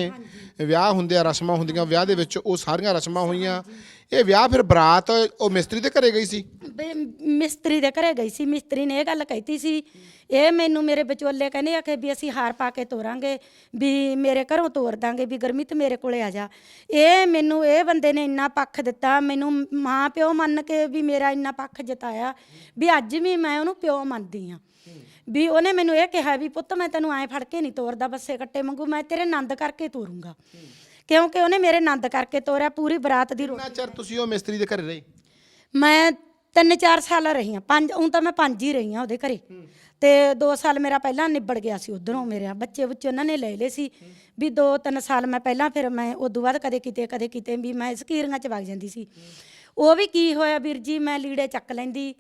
ਵਿਆਹ ਹੁੰਦੇ ਆ ਰਸਮਾਂ ਹੁੰਦੀਆਂ ਵਿਆਹ ਦੇ ਵਿੱਚ ਉਹ ਸਾਰੀਆਂ ਰਸਮਾਂ ਹੋਈਆਂ। ਇਹ ਵਿਆਹ ਫਿਰ ਬਰਾਤ ਉਹ ਮਿਸਤਰੀ ਦੇ ਘਰੇ ਗਈ ਸੀ? ਵੀ ਮਿਸਤਰੀ ਦੇ ਘਰੇ ਗਈ ਸੀ। ਮਿਸਤਰੀ ਨੇ ਇਹ ਗੱਲ ਕਹਿਤੀ ਸੀ। ਇਹ ਮੈਨੂੰ ਮੇਰੇ ਵਿਚੋਲੇ ਕਹਿੰਦੇ ਆ ਕਿ ਵੀ ਅਸੀਂ ਹਾਰ ਪਾ ਕੇ ਤੋਰਾਂਗੇ, ਵੀ ਮੇਰੇ ਘਰੋਂ ਤੋਰ ਦਾਂਗੇ, ਵੀ ਗਰਮੀਤ ਮੇਰੇ ਕੋਲੇ ਆ ਜਾ। ਇਹ ਮੈਨੂੰ, ਇਹ ਬੰਦੇ ਨੇ ਇੰਨਾ ਪੱਖ ਦਿੱਤਾ। ਮੈਨੂੰ ਮਾਂ ਪਿਓ ਮੰਨ ਕੇ ਵੀ ਮੇਰਾ ਇੰਨਾ ਪੱਖ ਜਤਾਇਆ ਵੀ ਅੱਜ ਵੀ ਮੈਂ ਉਹਨੂੰ ਪਿਓ ਮੰਨਦੀ ਆ ਵੀ ਉਹਨੇ ਮੈਨੂੰ ਇਹ ਕਿਹਾ ਵੀ, ਪੁੱਤ ਮੈਂ ਤੈਨੂੰ ਐਂ ਫੜ ਕੇ ਨਹੀਂ ਤੋਰਦਾ, ਬੱਸੇ ਕੱਟੇ ਮੰਗੂ ਮੈਂ ਤੇਰੇ ਆਨੰਦ ਕਰਕੇ ਤੋਰੂੰਗਾ। ਕਿਉਂਕਿ ਉਹਨੇ ਮੇਰੇ ਆਨੰਦ ਕਰਕੇ ਤੋਰਿਆ ਪੂਰੀ ਬਰਾਤ ਦੀ ਰੋ- ਕਿੰਨਾ ਚਿਰ ਤੁਸੀਂ ਉਹ ਮਿਸਤਰੀ ਦੇ ਘਰੇ ਰਹੀ? ਮੈਂ ਤਿੰਨ ਚਾਰ ਸਾਲ ਰਹੀ ਹਾਂ। ਪੰਜ ਹੁਣ ਤਾਂ ਮੈਂ ਪੰਜ ਹੀ ਰਹੀ ਹਾਂ ਉਹਦੇ ਘਰੇ। ਤੇ 2 ਸਾਲ ਮੇਰਾ ਪਹਿਲਾਂ ਨਿਬੜ ਗਿਆ ਸੀ ਉਧਰੋਂ ਮੇਰੇ ਬੱਚੇ ਬੁੱਚੇ ਉਹਨਾਂ ਨੇ ਲੈ ਲਏ ਸੀ। ਵੀ 2-3 ਸਾਲ ਮੈਂ ਪਹਿਲਾਂ ਫਿਰ ਮੈਂ ਉਦੋਂ ਬਾਅਦ ਕਦੇ ਕਿਤੇ ਕਦੇ ਕਿਤੇ ਵੀ ਮੈਂ ਸਕੀਰੀਆਂ ਚ ਵਗ ਜਾਂਦੀ ਸੀ। ਉਹ ਵੀ ਕੀ ਹੋਇਆ ਵੀਰ ਜੀ ਮੈਂ ਲੀੜੇ ਚੱਕ ਲੈਂਦੀ।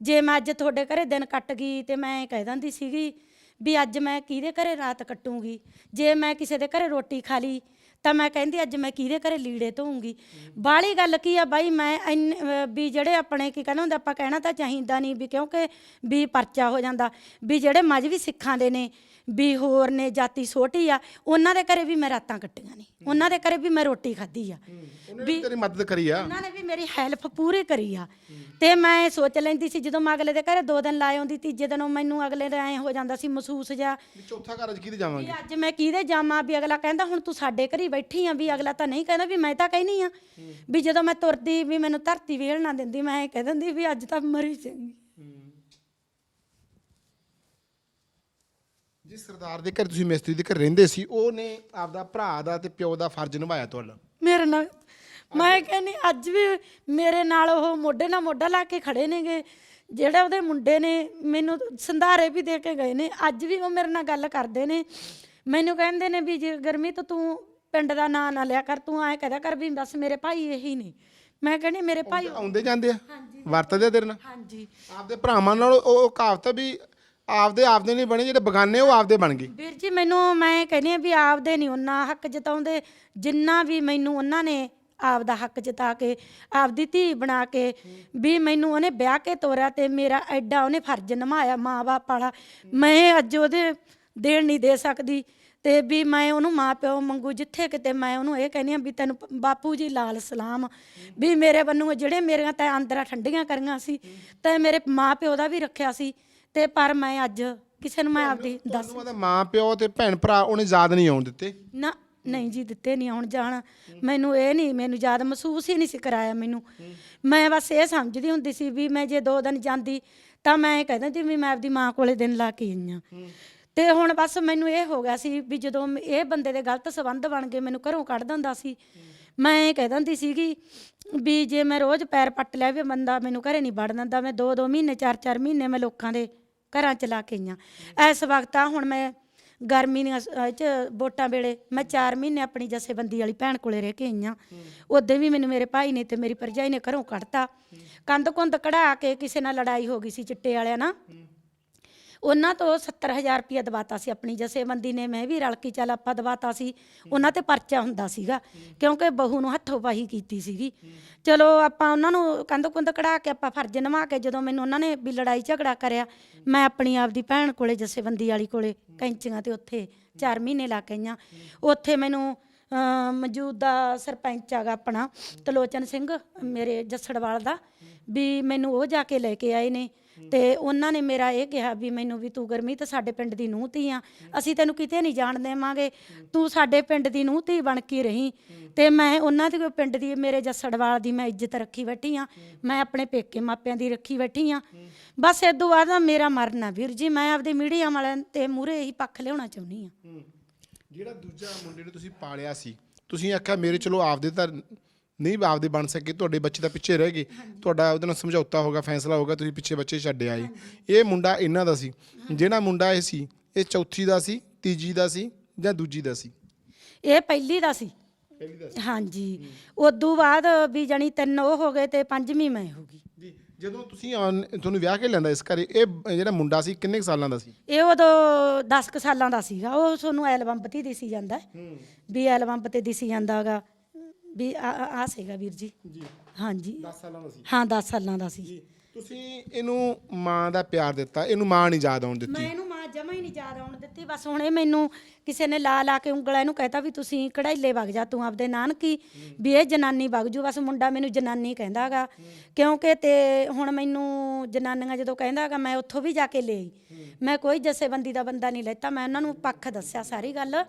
ਜੇ ਮੈਂ ਅੱਜ ਤੁਹਾਡੇ ਘਰੇ ਦਿਨ ਕੱਟ ਗਈ ਤੇ ਮੈਂ ਕਹਿ ਦਿੰਦੀ ਸੀਗੀ ਵੀ ਅੱਜ ਮੈਂ ਕਿਹਦੇ ਘਰੇ ਰਾਤ ਕੱਟੂੰਗੀ? ਜੇ ਮੈਂ ਕਿਸੇ ਦੇ ਘਰੇ ਰੋਟੀ ਖਾ ਲਈ ਤਾਂ ਮੈਂ ਕਹਿੰਦੀ, ਅੱਜ ਮੈਂ ਕਿਹਦੇ ਘਰੇ ਲੀੜੇ ਧੋਉਂਗੀ ਬਾਹਲੀ ਗੱਲ ਕੀ ਆ ਬਾਈ, ਮੈਂ ਇੰਨ- ਅਹ, ਵੀ ਜਿਹੜੇ ਆਪਣੇ ਕੀ ਕਹਿੰਦੇ ਹੁੰਦੇ, ਆਪਾਂ ਕਹਿਣਾ ਤਾਂ ਚਾਹੀਦਾ ਨਹੀਂ ਵੀ ਕਿਉਂਕਿ ਵੀ ਪਰਚਾ ਹੋ ਜਾਂਦਾ। ਵੀ ਜਿਹੜੇ ਮਜਵੀ ਸਿੱਖਾਂ ਦੇ ਨੇ ਵੀ ਹੋਰ ਨੇ ਜਾਤੀ ਛੋਟੀ ਆ ਉਹਨਾਂ ਦੇ ਘਰੇ ਵੀ ਮੈਂ ਰਾਤਾਂ ਕੱਟੀਆਂ ਨੇ। ਉਹਨਾਂ ਦੇ ਘਰੇ ਵੀ ਮੈਂ ਰੋਟੀ ਖਾਧੀ ਆ। ਵੀ ਤੇਰੀ ਮਦਦ ਕਰੀ ਆ। ਉਹਨਾਂ ਨੇ ਵੀ ਮੇਰੀ ਹੈਲਪ ਪੂਰੀ ਕਰੀ ਆ। ਤੇ ਮੈਂ ਸੋਚ ਲੈਂਦੀ ਸੀ ਜਦੋਂ ਮੈਂ ਅਗਲੇ ਦੇ ਘਰੇ ਦੋ ਦਿਨ ਲਾਏ ਆਉਂਦੀ ਤੀਜੇ ਦਿਨ ਉਹ ਮੈਨੂੰ ਅਗਲੇ ਦਾ ਐ ਹੋ ਜਾਂਦਾ ਸੀ ਮਹਿਸੂਸ ਜਿਹਾ ਵੀ ਚੌਥਾ ਘਰ ਅੱਜ ਕਿਹਦੇ ਜਾਵਾਂਗੇ? ਵੀ ਅੱਜ ਮੈਂ ਕਿਹਦੇ ਜਾਵਾਂ? ਵੀ ਅਗਲਾ ਕਹਿੰਦਾ ਹੁਣ ਤੂੰ ਸਾਡੇ ਘਰੇ ਬੈਠੀ ਆ ਵੀ ਅਗਲਾ ਤਾਂ ਨਹੀਂ ਕਹਿੰਦਾ ਵੀ ਮੈਂ ਤਾਂ ਕਹਿਨੀ ਆ। ਵੀ ਜਦੋਂ ਮੈਂ ਤੁਰਦੀ ਵੀ ਮੈਨੂੰ ਧਰਤੀ ਵੇਲ ਨਾ ਦਿੰਦੀ ਮੈਂ ਇਹ ਕਹਿ ਦਿੰਦੀ ਵੀ ਅੱਜ ਤਾਂ ਮਰੀ ਚੰਗੀ। ਜਿਸ ਸਰਦਾਰ ਦੇ ਘਰ ਤੁਸੀਂ ਮਿਸਤਰੀ ਦੇ ਘਰ ਰਹਿੰਦੇ ਸੀ ਉਹਨੇ ਆਪਦਾ ਭਰਾ ਦਾ ਤੇ ਪਿਓ ਦਾ ਫਰਜ਼ ਨਿਭਾਇਆ ਤੁਹਾਡਾ? ਮੇਰੇ ਨਾਲ ਮੈਂ ਕਹਿੰਨੀ ਅੱਜ ਵੀ ਮੇਰੇ ਨਾਲ ਉਹ ਮੋਢੇ ਨਾਲ ਮੋਢਾ ਲਾ ਕੇ ਖੜੇ ਨੇਗੇ। ਜਿਹੜੇ ਉਹਦੇ ਮੁੰਡੇ ਨੇ ਮੈਨੂੰ ਸੰਧਾਰੇ ਵੀ ਦੇ ਕੇ ਗਏ ਨੇ ਅੱਜ ਵੀ ਉਹ ਮੇਰੇ ਨਾਲ ਗੱਲ ਕਰਦੇ ਨੇ। ਮੈਨੂੰ ਕਹਿੰਦੇ ਨੇ ਵੀ ਜੇ ਗਰਮੀ ਤਾਂ ਤੂੰ ਪਿੰਡ ਦਾ ਨਾਂ ਨਾ ਲਿਆ ਕਰ ਤੂੰ ਐਂ ਕਹਦਾ ਕਰ ਵੀ ਬਸ ਮੇਰੇ ਭਾਈ ਇਹੀ ਨੇ। ਮੈਂ ਕਹਿੰਦੀ ਮੇਰੇ ਭਾਈ ਆਉਂਦੇ ਜਾਂਦੇ ਆ? ਵਰਤਦੇ ਆ ਤੇਰੇ ਨਾਲ? ਹਾਂਜੀ। ਆਪਦੇ ਭਰਾਵਾਂ ਨਾਲ ਉਹ ਉਹ ਕਹਾਵਤ ਆ ਵੀ ਆਪਦੇ ਆਪਦੇ ਨਹੀਂ ਬਣੇ, ਜਿਹੜੇ ਬਗਾਨੇ ਉਹ ਆਪਦੇ ਬਣ ਗਏ। ਵੀਰ ਜੀ, ਮੈਨੂੰ ਮੈਂ ਕਹਿੰਦੀ ਆ ਵੀ ਆਪਦੇ ਨਹੀਂ, ਉਹਨਾਂ ਹੱਕ ਜਤਾਉਂਦੇ, ਜਿੰਨਾ ਵੀ ਮੈਨੂੰ ਉਹਨਾਂ ਨੇ ਆਪਦਾ ਹੱਕ ਜਤਾ ਕੇ, ਆਪਦੀ ਧੀ ਬਣਾ ਕੇ, ਵੀ ਮੈਨੂੰ ਉਹਨੇ ਵਿਆਹ ਕੇ ਤੋਰਿਆ ਤੇ ਮੇਰਾ ਐਡਾ ਉਹਨੇ ਫਰਜ਼ ਨਿਭਾਇਆ ਮਾਂ-ਬਾਪ ਵਾਲਾ। ਮੈਂ ਅੱਜ ਉਹਦੇ ਦੇਣ ਨਹੀਂ ਦੇ ਸਕਦੀ ਤੇ ਵੀ ਮੈਂ ਉਹਨੂੰ ਮਾਂ ਪਿਓ ਮੰਗੂ ਜਿੱਥੇ ਕਿਤੇ ਮੈਂ ਉਹਨੂੰ ਇਹ ਕਹਿੰਦੀ ਆ ਵੀ ਤੈਨੂੰ ਪ- ਬਾਪੂ ਜੀ ਲਾਲ ਸਲਾਮ। ਵੀ ਮੇਰੇ ਵੱਲੋਂ ਜਿਹੜੇ ਮੇਰੀਆਂ ਤੈ ਅੰਦਰਾਂ ਠੰਡੀਆਂ ਕਰੀਆਂ ਸੀ, ਤੇ ਮੇਰੇ ਮਾਂ ਪਿਓ ਦਾ ਵੀ ਰੱਖਿਆ ਸੀ ਤੇ ਪਰ ਮੈਂ ਅੱਜ ਕਿਸੇ ਨੂੰ ਮੈਂ ਆਪਦੀ ਦੱਸ ਤੁਹਾਨੂੰ ਮਾਂ ਪਿਓ ਤੇ ਭੈਣ ਭਰਾ ਉਹਨੇ ਯਾਦ ਨਹੀਂ ਆਉਣ ਦਿੱਤੇ? ਨਾ ਨਹੀਂ ਜੀ ਦਿੱਤੇ ਨਹੀਂ ਆਉਣ ਜਾਣ। ਮੈਨੂੰ ਇਹ ਨਹੀਂ ਮੈਨੂੰ ਯਾਦ ਮਹਿਸੂਸ ਹੀ ਨਹੀਂ ਸੀ ਕਰਾਇਆ ਮੈਨੂੰ। ਮੈਂ ਬਸ ਇਹ ਸਮਝਦੀ ਹੁੰਦੀ ਸੀ ਵੀ ਮੈਂ ਜੇ ਦੋ ਦਿਨ ਜਾਂਦੀ ਤਾਂ ਮੈਂ ਇਹ ਕਹਿੰਦਾ ਜੀ ਵੀ ਮੈਂ ਆਪਦੀ ਮਾਂ ਕੋਲੇ ਦਿਨ ਲਾ ਕੇ ਆਈ ਹਾਂ। ਤੇ ਹੁਣ ਬਸ ਮੈਨੂੰ ਇਹ ਹੋ ਗਿਆ ਸੀ ਵੀ ਜਦੋਂ ਇਹ ਬੰਦੇ ਦੇ ਗਲਤ ਸਬੰਧ ਬਣ ਗਏ ਮੈਨੂੰ ਘਰੋਂ ਕੱਢ ਦਿੰਦਾ ਸੀ। ਮੈਂ ਇਹ ਕਹਿ ਦਿੰਦੀ ਸੀਗੀ ਵੀ ਜੇ ਮੈਂ ਰੋਜ਼ ਪੈਰ ਪੱਟ ਲਿਆ ਵੀ ਬੰਦਾ ਮੈਨੂੰ ਘਰੇ ਨਹੀਂ ਵੜ ਦਿੰਦਾ ਮੈਂ ਦੋ ਦੋ ਮਹੀਨੇ ਚਾਰ ਚਾਰ ਮਹੀਨੇ ਮੈਂ ਲੋਕਾਂ ਦੇ ਘਰਾਂ ਚ ਲਾ ਕੇ ਆਈਆਂ। ਇਸ ਵਕਤ ਆ ਹੁਣ ਮੈਂ ਗਰਮੀ ਦੀਆਂ ਸ- ਅਹ ਚ ਵੋਟਾਂ ਵੇਲੇ ਮੈਂ 4 ਮਹੀਨੇ ਆਪਣੀ ਜਥੇਬੰਦੀ ਵਾਲੀ ਭੈਣ ਕੋਲੇ ਰਹਿ ਕੇ ਆਈਆਂ। ਉਦੋਂ ਵੀ ਮੈਨੂੰ ਮੇਰੇ ਭਾਈ ਨੇ ਤੇ ਮੇਰੀ ਭਰਜਾਈ ਨੇ ਘਰੋਂ ਕੱਢਤਾ। ਕੰਧ ਕੁੰਦ ਕਢਾ ਕੇ ਕਿਸੇ ਨਾਲ ਲੜਾਈ ਹੋ ਗਈ ਸੀ ਚਿੱਟੇ ਵਾਲਿਆਂ ਨਾਲ। ਉਹਨਾਂ ਤੋਂ 70000 ਰੁਪਇਆ ਦਵਾਤਾ ਸੀ ਆਪਣੀ ਜਸੇਬੰਦੀ ਨੇ, ਮੈਂ ਵੀ ਰਲ ਕੇ ਚੱਲ ਆਪਾਂ ਦਵਾਤਾ ਸੀ। ਉਹਨਾਂ ਤੇ ਪਰਚਾ ਹੁੰਦਾ ਸੀਗਾ, ਕਿਉਂਕਿ ਬਹੂ ਨੂੰ ਹੱਥੋਂ ਪਾਹੀ ਕੀਤੀ ਸੀਗੀ। ਚਲੋ ਆਪਾਂ ਉਹਨਾਂ ਨੂੰ ਕੰਧ ਕੁੰਦ ਕਢਾ ਕੇ ਆਪਾਂ ਫਰਜ਼ ਨਿਭਾ ਕੇ ਜਦੋਂ ਮੈਨੂੰ ਉਹਨਾਂ ਨੇ ਵੀ ਲੜਾਈ ਝਗੜਾ ਕਰਿਆ, ਮੈਂ ਆਪਣੀ ਆਪਦੀ ਭੈਣ ਕੋਲੇ, ਜਸੇਬੰਦੀ ਵਾਲੀ ਕੋਲੇ ਕੈਂਚੀਆਂ ਤੇ ਉੱਥੇ 4 ਮਹੀਨੇ ਲਾ ਕੇ ਆਈਆਂ। ਉੱਥੇ ਮੈਨੂੰ ਮੌਜੂਦਾ ਸਰਪੰਚ ਹੈਗਾ ਆਪਣਾ ਤਲੋਚਨ ਸਿੰਘ, ਮੇਰੇ ਜੱਸੜਵਾਲ ਦਾ, ਵੀ ਮੈਨੂੰ ਉਹ ਜਾ ਕੇ ਲੈ ਕੇ ਆਏ ਨੇ। ਤੇ ਉਹਨਾਂ ਨੇ ਮੇਰਾ ਇਹ ਕਿਹਾ ਵੀ ਮੈਨੂੰ ਵੀ ਤੂੰ ਗਰਮੀ ਤੇ ਸਾਡੇ ਪਿੰਡ ਦੀ ਨੂੰਹ ਧੀ ਆ। ਅਸੀਂ ਤੈਨੂੰ ਕਿਤੇ ਨਹੀਂ ਜਾਣ ਦੇਵਾਂਗੇ। ਤੂੰ ਸਾਡੇ ਪਿੰਡ ਦੀ ਨੂੰਹ ਧੀ ਬਣ ਕੇ ਰਹੀ। ਤੇ ਮੈਂ ਉਹਨਾਂ ਦੇ ਪਿੰਡ ਦੀ ਮੇਰੇ ਜੱਸੜਵਾਲ ਦੀ ਮੈਂ ਇੱਜ਼ਤ ਰੱਖੀ ਬੈਠੀ ਆ। ਮੈਂ ਆਪਣੇ ਪੇਕੇ ਮਾਪਿਆਂ ਦੀ ਰੱਖੀ ਬੈਠੀ ਆ। ਬਸ ਇਦੋਂ ਬਾਅਦ ਨਾ ਮੇਰਾ ਮਰਨਾ ਵੀਰ ਜੀ ਮੈਂ ਆਪਦੇ ਮੀਡੀਆ ਵਾਲਿਆਂ ਤੇ ਮੂਰੇ ਇਹੀ ਪੱਖ ਲਿਆਉਣਾ ਚਾਹੁੰਦੀ ਆ। ਜਿਹੜਾ ਦੂਜਾ ਮੁੰਡੇ ਨੂੰ ਤੁਸੀਂ ਪਾਲਿਆ ਸੀ ਤੁਸੀਂ ਆਖਿਆ ਮੇਰੇ ਚਲੋ ਆਪਦੇ ਤਾਂ ਨਹੀਂ ਆਪਦੇ ਬਣ ਸਕੇ ਤੁਹਾਡੇ ਬੱਚੇ ਤਾਂ ਪਿੱਛੇ ਰਹਿ ਗਏ। ਤੁਹਾਡਾ ਉਹਦੇ ਨਾਲ ਸਮਝੌਤਾ ਹੋਗਾ ਫੈਸਲਾ ਹੋਗਾ ਤੁਸੀਂ ਪਿੱਛੇ ਬੱਚੇ ਛੱਡ ਆਏ। ਇਹ ਮੁੰਡਾ ਇਹਨਾਂ ਦਾ ਸੀ। ਜਿਹੜਾ ਮੁੰਡਾ ਇਹ ਸੀ ਇਹ ਚੌਥੀ ਦਾ ਸੀ ਤੀਜੀ ਦਾ ਸੀ ਜਾਂ ਦੂਜੀ ਦਾ ਸੀ? ਇਹ ਪਹਿਲੀ ਦਾ ਸੀ। ਪਹਿਲੀ ਦਾ ਹਾਂਜੀ। ਉਦੋਂ ਬਾਅਦ ਵੀ ਜਾਣੀ ਤਿੰਨ ਉਹ ਹੋ ਗਏ ਤੇ ਪੰਜਵੀਂ ਮੈਂ ਹੋ ਗਈ। ਜੀ ਜਦੋਂ ਤੁਸੀਂ ਤੁਹਾਨੂੰ ਵਿਆਹ ਕੇ ਲੈਂਦਾ ਇਸ ਘਰੇ ਇਹ ਜਿਹੜਾ ਮੁੰਡਾ ਸੀ ਕਿੰਨੇ ਸਾਲਾਂ ਦਾ ਸੀ? ਇਹ ਉਦੋਂ 10 ਕੁ ਸਾਲਾਂ ਦਾ ਸੀਗਾ। ਉਹ ਤੁਹਾਨੂੰ ਐਲਬਮ ਤੇ ਦਿਸੀ ਜਾਂਦਾ। ਵੀ ਐਲਬਮ ਤੇ ਦਿਸੀ ਜਾਂਦਾਗਾ ਵੀ ਆ ਆ ਸੀਗਾ ਵੀਰ ਜੀ। ਜੀ। ਹਾਂਜੀ। 10 ਸਾਲਾਂ ਦਾ ਸੀ। ਹਾਂ 10 ਸਾਲਾਂ ਦਾ ਸੀ। ਜੀ। ਤੁਸੀਂ ਇਹਨੂੰ ਮਾਂ ਦਾ ਪਿਆਰ ਦਿੱਤਾ ਇਹਨੂੰ ਮਾਂ ਨਹੀਂ ਯਾਦ ਆਉਣ ਦਿੱਤੀ। ਮੈਂ ਇਹਨੂੰ ਮਾਂ ਜਮਾ ਹੀ ਨਹੀਂ ਯਾਦ ਆਉਣ ਦਿੱਤੀ। ਬਸ ਹੁਣ ਇਹ ਮੈਨੂੰ ਕਿਸੇ ਨੇ ਲਾ ਲਾ ਕੇ ਉਂਗਲਾਂ ਇਹਨੂੰ ਕਹਿਤਾ ਵੀ ਤੁਸੀਂ ਕਢਾਈਲੇ ਵਗ ਜਾ ਤੂੰ ਆਪਦੇ ਨਾਨਕੀ ਵੀ ਇਹ ਜਨਾਨੀ ਵਗ ਜੂ। ਬਸ ਮੁੰਡਾ ਮੈਨੂੰ ਜਨਾਨੀ ਕਹਿੰਦਾਗਾ। ਕਿਉਂਕਿ ਤੇ ਹੁਣ ਮੈਨੂੰ ਜਨਾਨੀਆਂ ਜਦੋਂ ਕਹਿੰਦਾਗਾ ਮੈਂ ਉੱਥੋਂ ਵੀ ਜਾ ਕੇ ਲੈ ਆਈ। ਮੈਂ ਕੋਈ ਜਥੇਬੰਦੀ ਦਾ ਬੰਦਾ ਨਹੀਂ ਲੈਤਾ। ਮੈਂ ਉਹਨਾਂ ਨੂੰ ਪੱਖ ਦੱਸਿਆ ਸਾਰੀ ਗੱਲ।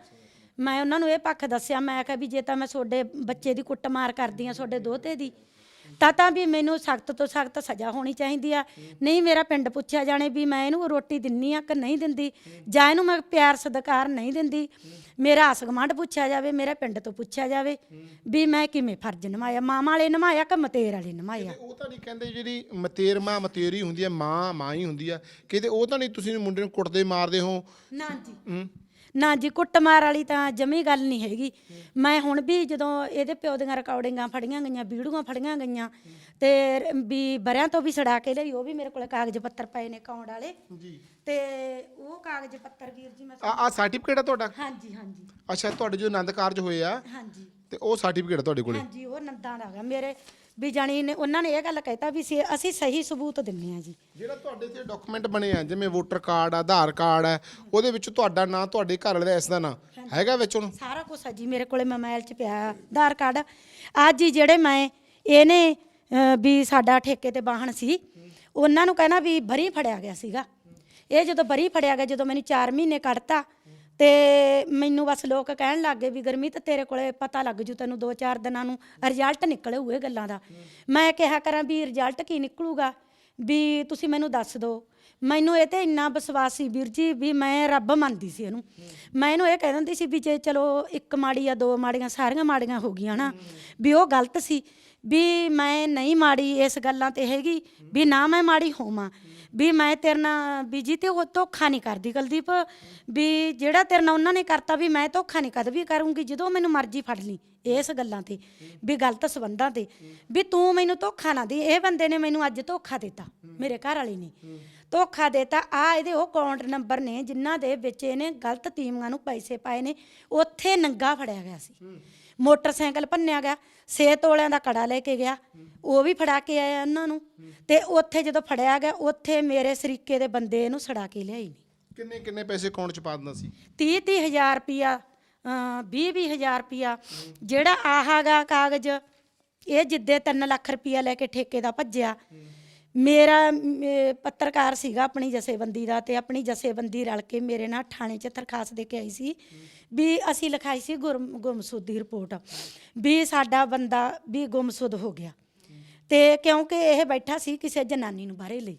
ਮੈਂ ਉਹਨਾਂ ਨੂੰ ਇਹ ਪੱਖ ਦੱਸਿਆ ਮੈਂ ਕਿਹਾ ਵੀ ਜੇ ਤਾਂ ਮੈਂ ਤੁਹਾਡੇ ਬੱਚੇ ਦੀ ਕੁੱਟਮਾਰ ਕਰਦੀ ਆ ਤੁਹਾਡੇ ਦੋਤੇ ਦੀ ਤਾਂ ਤਾਂ ਵੀ ਮੈਨੂੰ ਸਖਤ ਤੋਂ ਸਖਤ ਸਜ਼ਾ ਹੋਣੀ ਚਾਹੀਦੀ ਆ। ਨਹੀਂ ਮੇਰਾ ਪਿੰਡ ਪੁੱਛਿਆ ਜਾਣੇ ਵੀ ਮੈਂ ਇਹਨੂੰ ਰੋਟੀ ਦਿੰਨੀ ਆ ਕਿ ਨਹੀਂ ਦਿੰਦੀ ਜਾਂ ਇਹਨੂੰ ਮੈਂ ਪਿਆਰ ਸਤਿਕਾਰ ਨਹੀਂ ਦਿੰਦੀ। ਮੇਰਾ ਆਸਗਮੰਡ ਪੁੱਛਿਆ ਜਾਵੇ ਮੇਰੇ ਪਿੰਡ ਤੋਂ ਪੁੱਛਿਆ ਜਾਵੇ ਵੀ ਮੈਂ ਕਿਵੇਂ ਫਰਜ਼ ਨਿਭਾਇਆ ਮਾਂ ਵਾਲੇ ਨਿਭਾਇਆ ਕਿ ਮਤੇਰ ਵਾਲੇ ਨਿਭਾਇਆ? ਉਹ ਤਾਂ ਨਹੀਂ ਕਹਿੰਦੇ ਜਿਹੜੀ ਮਤੇਰ ਮਾਂ ਮਤੇਰੀ ਹੁੰਦੀ ਹੈ ਮਾਂ ਮਾਂ ਹੀ ਹੁੰਦੀ ਆ ਕਿਤੇ ਉਹ ਤਾਂ ਨਹੀਂ ਤੁਸੀਂ ਮੁੰਡੇ ਨੂੰ ਕੁੱਟਦੇ ਮਾਰਦੇ ਹੋ? ਨਾ ਜੀ। ਨਾ ਜੀ ਕੁੱਟਮਾਰ ਵਾਲੀ ਤਾਂ ਜਮੀ ਗੱਲ ਨਹੀਂ ਹੈਗੀ। ਮੈਂ ਹੁਣ ਵੀ ਜਦੋਂ ਇਹਦੇ ਪਿਓ ਦੀਆਂ ਰਿਕਾਰਡਿੰਗਾਂ ਫੜੀਆਂ ਗਈਆਂ ਵੀਡੀਓਆਂ ਫੜੀਆਂ ਗਈਆਂ ਤੇ ਵੀ ਬਰਿਆਂ ਤੋਂ ਵੀ ਛੜਾ ਕੇ ਲਈ ਉਹ ਵੀ ਮੇਰੇ ਕੋਲ ਕਾਗਜ਼ ਪੱਤਰ ਪਏ ਨੇ ਅਕਾਊਂਟ ਵਾਲੇ। ਜੀ। ਤੇ ਉਹ ਕਾਗਜ਼ ਪੱਤਰ ਵੀਰ ਜੀ ਮੈਂ ਆ ਆ ਸਰਟੀਫਿਕੇਟ ਆ ਤੁਹਾਡਾ? ਹਾਂਜੀ ਹਾਂਜੀ। ਅੱਛਾ ਤੁਹਾਡੇ ਜੋ ਆਨੰਦ ਕਾਰਜ ਹੋਏ ਆ ਹਾਂਜੀ। ਤੇ ਉਹ ਸਰਟੀਫਿਕੇਟ ਤੁਹਾਡੇ ਕੋਲੇ? ਹਾਂਜੀ ਉਹ ਨੰਦਾਂ ਦਾ ਹੈਗਾ। ਮੇਰੇ ਵੀ ਜਾਣੀ ਨੇ ਉਹਨਾਂ ਨੇ ਇਹ ਗੱਲ ਕਹਿਤਾ ਵੀ ਸੀ- ਅਸੀਂ ਸਹੀ ਸਬੂਤ ਦਿੰਨੇ ਆ ਜੀ। ਜਿਹੜਾ ਤੁਹਾਡੇ ਤੇ ਡਾਕੂਮੈਂਟ ਬਣੇ ਆ ਜਿਵੇਂ ਵੋਟਰ ਕਾਰਡ ਆਧਾਰ ਕਾਰਡ ਹੈ ਉਹਦੇ ਵਿੱਚ ਤੁਹਾਡਾ ਨਾਂ ਤੁਹਾਡੇ ਘਰ ਵਾਲੇ ਦਾ ਇਸ ਦਾ ਨਾਂ ਹੈਗਾ ਵਿੱਚ ਹੁਣ? ਸਾਰਾ ਕੁਝ ਆ ਜੀ ਮੇਰੇ ਕੋਲੇ ਮੋਬਾਈਲ 'ਚ ਪਿਆ ਆਧਾਰ ਕਾਰਡ ਅੱਜ ਹੀ ਜਿਹੜੇ ਮੈਂ ਇਹਨੇ ਵੀ ਸਾਡਾ ਠੇਕੇ ਤੇ ਵਾਹਣ ਸੀ ਉਹਨਾਂ ਨੂੰ ਕਹਿਣਾ ਵੀ ਬਰੀ ਫੜਿਆ ਗਿਆ ਸੀਗਾ। ਇਹ ਜਦੋਂ ਬਰੀ ਫੜਿਆ ਗਿਆ ਜਦੋਂ ਮੈਨੂੰ 4 ਮਹੀਨੇ ਕੱਢਤਾ ਤੇ ਮੈਨੂੰ ਬਸ ਲੋਕ ਕਹਿਣ ਲੱਗ ਗਏ ਵੀ ਗਰਮੀਤ ਤੇਰੇ ਕੋਲੇ ਪਤਾ ਲੱਗ ਜੂ ਤੈਨੂੰ 2-4 ਦਿਨਾਂ ਨੂੰ ਰਿਜ਼ਲਟ ਨਿਕਲੇ ਹੋਏ ਗੱਲਾਂ ਦਾ। ਮੈਂ ਕਿਹਾ ਕਰਾਂ ਵੀ ਰਿਜ਼ਲਟ ਕੀ ਨਿਕਲੂਗਾ? ਵੀ ਤੁਸੀਂ ਮੈਨੂੰ ਦੱਸ ਦਿਓ ਮੈਨੂੰ ਇਹ ਤੇ ਇੰਨਾ ਵਿਸ਼ਵਾਸ ਸੀ ਵੀਰ ਜੀ ਵੀ ਮੈਂ ਰੱਬ ਮੰਨਦੀ ਸੀ ਇਹਨੂੰ। ਮੈਂ ਇਹਨੂੰ ਇਹ ਕਹਿ ਦਿੰਦੀ ਸੀ ਵੀ ਜੇ ਚਲੋ ਇੱਕ ਮਾੜੀ ਜਾਂ ਦੋ ਮਾੜੀਆਂ ਸਾਰੀਆਂ ਮਾੜੀਆਂ ਹੋ ਗਈਆਂ ਨਾ, ਵੀ ਉਹ ਗਲਤ ਸੀ। ਵੀ ਮੈਂ ਨਹੀਂ ਮਾੜੀ ਇਸ ਗੱਲਾਂ ਤੇ ਹੈਗੀ, ਵੀ ਨਾ ਮੈਂ ਮਾੜੀ ਹੋਵਾਂ। ਵੀ ਮੈਂ ਤੇਰੇ ਨਾਲ ਵੀ ਜੀ ਤੇ ਉਹ ਧੋਖਾ ਨਹੀਂ ਕਰਦੀ ਕੁਲਦੀਪ, ਵੀ ਜਿਹੜਾ ਤੇਰੇ ਨਾਲ ਉਹਨਾਂ ਨੇ ਕਰਤਾ ਵੀ ਮੈਂ ਧੋਖਾ ਨਹੀਂ ਕਦ ਵੀ ਕਰੂੰਗੀ, ਜਦੋਂ ਮੈਨੂੰ ਮਰਜ਼ੀ ਫੜ ਲਈ ਇਸ ਗੱਲਾਂ ਤੇ, ਵੀ ਗਲਤ ਸਬੰਧਾਂ ਤੇ, ਵੀ ਤੂੰ ਮੈਨੂੰ ਧੋਖਾ ਨਾ ਦੇ, ਇਹ ਬੰਦੇ ਨੇ ਮੈਨੂੰ ਅੱਜ ਧੋਖਾ ਦਿੱਤਾ, ਮੇਰੇ ਘਰ ਵਾਲੇ ਨੇ। ਧੋਖਾ ਦੇਤਾ। ਆ ਇਹਦੇ ਉਹ ਅਕਾਊਂਟ ਨੰਬਰ ਨੇ ਜਿਨ੍ਹਾਂ ਦੇ ਵਿੱਚ ਇਹਨੇ ਗਲਤ ਤੀਮੀਆਂ ਨੂੰ ਪੈਸੇ ਪਾਏ ਨੇ। ਉੱਥੇ ਨੰਗਾ ਫੜਿਆ ਗਿਆ ਸੀ। ਮੋਟਰਸਾਈਕਲ ਭੰਨਿਆ ਗਿਆ। ਛੇ ਤੋਲਿਆਂ ਦਾ ਕੜਾ ਲੈ ਕੇ ਗਿਆ। ਉਹ ਵੀ ਫੜਾ ਕੇ ਆਇਆ ਉਹਨਾਂ ਨੂੰ। ਤੇ ਉੱਥੇ ਜਦੋਂ ਫੜਿਆ ਗਿਆ ਉੱਥੇ ਮੇਰੇ ਸਰੀਕੇ ਦੇ ਬੰਦੇ ਇਹਨੂੰ ਛੜਾ ਕੇ ਲਿਆਈ। ਨੇ ਕਿੰਨੇ ਕਿੰਨੇ ਪੈਸੇ ਅਕਾਊਂਟ 'ਚ ਪਾ ਦਿੰਦਾ ਸੀ? 30 ਤੀਹ ਹਜ਼ਾਰ ਰੁਪਿਆ 20 ਵੀਹ ਹਜ਼ਾਰ ਰੁਪਿਆ ਜਿਹੜਾ ਆਹਾਗਾ ਕਾਗਜ਼ ਇਹ ਜਿੱਦੇ 3 ਲੱਖ ਰੁਪਿਆ ਲੈ ਕੇ ਠੇਕੇ ਦਾ ਭੱਜਿਆ। ਮੇਰਾ ਮ, ਪੱਤਰਕਾਰ ਸੀਗਾ ਆਪਣੀ ਜਸੇਬੰਦੀ ਦਾ ਤੇ ਆਪਣੀ ਜਸੇਬੰਦੀ ਰਲ ਕੇ ਮੇਰੇ ਨਾਲ ਥਾਣੇ 'ਚ ਦਰਖਾਸਤ ਦੇ ਕੇ ਆਈ ਸੀ ਵੀ ਅਸੀਂ ਲਿਖਾਈ ਸੀ ਗੁਰਮ ਗੁੰਮਸੁਦ ਦੀ ਰਿਪੋਰਟ ਵੀ ਸਾਡਾ ਬੰਦਾ ਵੀ ਗੁੰਮਸੁਦ ਹੋ ਗਿਆ। ਤੇ ਕਿਉਂਕਿ ਇਹ ਬੈਠਾ ਸੀ ਕਿਸੇ ਜਨਾਨੀ ਨੂੰ ਬਾਹਰੇ ਲਈ।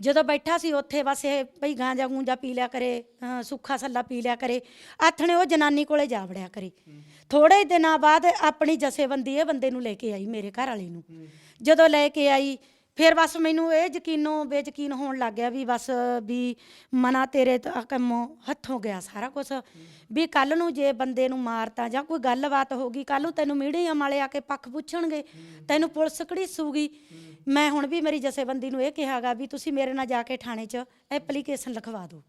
ਜਦੋਂ ਬੈਠਾ ਸੀ ਉੱਥੇ ਬਸ ਇਹ ਭਈ ਗਾਂਜਾ ਗੂੰਜਾ ਪੀ ਲਿਆ ਕਰੇ ਅਹ ਸੁੱਖਾ ਸੱਲਾ ਪੀ ਲਿਆ ਕਰੇ ਆਥਣੇ ਉਹ ਜਨਾਨੀ ਕੋਲੇ ਜਾ ਵੜਿਆ ਕਰੇ। ਥੋੜੇ ਦਿਨਾਂ ਬਾਅਦ ਆਪਣੀ ਜਸੇਬੰਦੀ ਇਹ ਬੰਦੇ ਨੂੰ ਲੈ ਕੇ ਆਈ ਮੇਰੇ ਘਰ ਵਾਲੇ ਨੂੰ। ਜਦੋਂ ਲੈ ਕੇ ਆਈ ਫਿਰ ਬਸ ਮੈਨੂੰ ਇਹ ਯਕੀਨੋਂ ਬੇਯਕੀਨ ਹੋਣ ਲੱਗ ਗਿਆ ਵੀ ਬਸ ਵੀ ਮਨਾ ਤੇਰੇ ਤਾਂ ਕੰਮੋਂ ਹੱਥੋਂ ਗਿਆ ਸਾਰਾ ਕੁਝ ਵੀ ਕੱਲ ਨੂੰ ਜੇ ਬੰਦੇ ਨੂੰ ਮਾਰਤਾ ਜਾਂ ਕੋਈ ਗੱਲਬਾਤ ਹੋ ਗਈ ਕੱਲ ਨੂੰ ਤੈਨੂੰ ਮੀਡੀਆ ਵਾਲੇ ਆ ਕੇ ਪੱਖ ਪੁੱਛਣਗੇ, ਤੈਨੂੰ ਪੁਲਿਸ ਘੜੀਸੂਗੀ ਮੈਂ ਹੁਣ ਵੀ ਮੇਰੀ ਜਥੇਬੰਦੀ ਨੂੰ ਇਹ ਕਿਹਾਗਾ ਵੀ ਤੁਸੀਂ ਮੇਰੇ ਨਾਲ ਜਾ ਕੇ ਥਾਣੇ 'ਚ ਐਪਲੀਕੇਸ਼ਨ ਲਿਖਵਾ ਦਿਓ।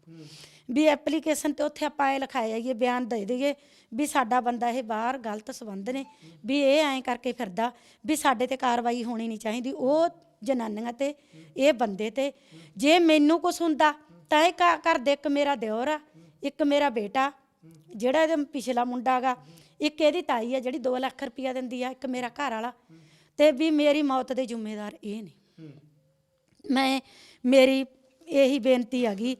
ਵੀ ਐਪਲੀਕੇਸ਼ਨ ਤੇ ਉੱਥੇ ਆਪਾਂ ਇਹ ਲਿਖਾਇਆ ਇਹ ਬਿਆਨ ਦੇ ਦਈਏ ਵੀ ਸਾਡਾ ਬੰਦਾ ਇਹ ਬਾਹਰ ਗਲਤ ਸੰਬੰਧ ਨੇ। ਵੀ ਇਹ ਐਂ ਕਰਕੇ ਫਿਰਦਾ ਵੀ ਸਾਡੇ ਤੇ ਕਾਰਵਾਈ ਹੋਣੀ ਨਹੀਂ ਚਾਹੀਦੀ। ਉਹ ਜਨਾਨੀਆਂ ਤੇ ਇਹ ਬੰਦੇ ਤੇ। ਜੇ ਮੈਨੂੰ ਕੁਝ ਹੁੰਦਾ ਤਾਂ ਇਹ ਘ- ਘਰ ਦੇ ਇੱਕ ਮੇਰਾ ਦਿਓਰ ਆ ਇੱਕ ਮੇਰਾ ਬੇਟਾ ਜਿਹੜਾ ਇਹਦੇ ਪਿਛਲਾ ਮੁੰਡਾ ਗਾ ਇੱਕ ਇਹਦੀ ਤਾਈ ਆ ਜਿਹੜੀ 2 ਲੱਖ ਰੁਪਇਆ ਦਿੰਦੀ ਆ ਇੱਕ ਮੇਰਾ ਘਰ ਵਾਲਾ। ਤੇ ਵੀ ਮੇਰੀ ਮੌਤ ਦੇ ਜ਼ਿੰਮੇਦਾਰ ਇਹ ਨੇ। ਮੈਂ ਮੇਰੀ ਇਹੀ ਬੇਨਤੀ ਹੈਗੀ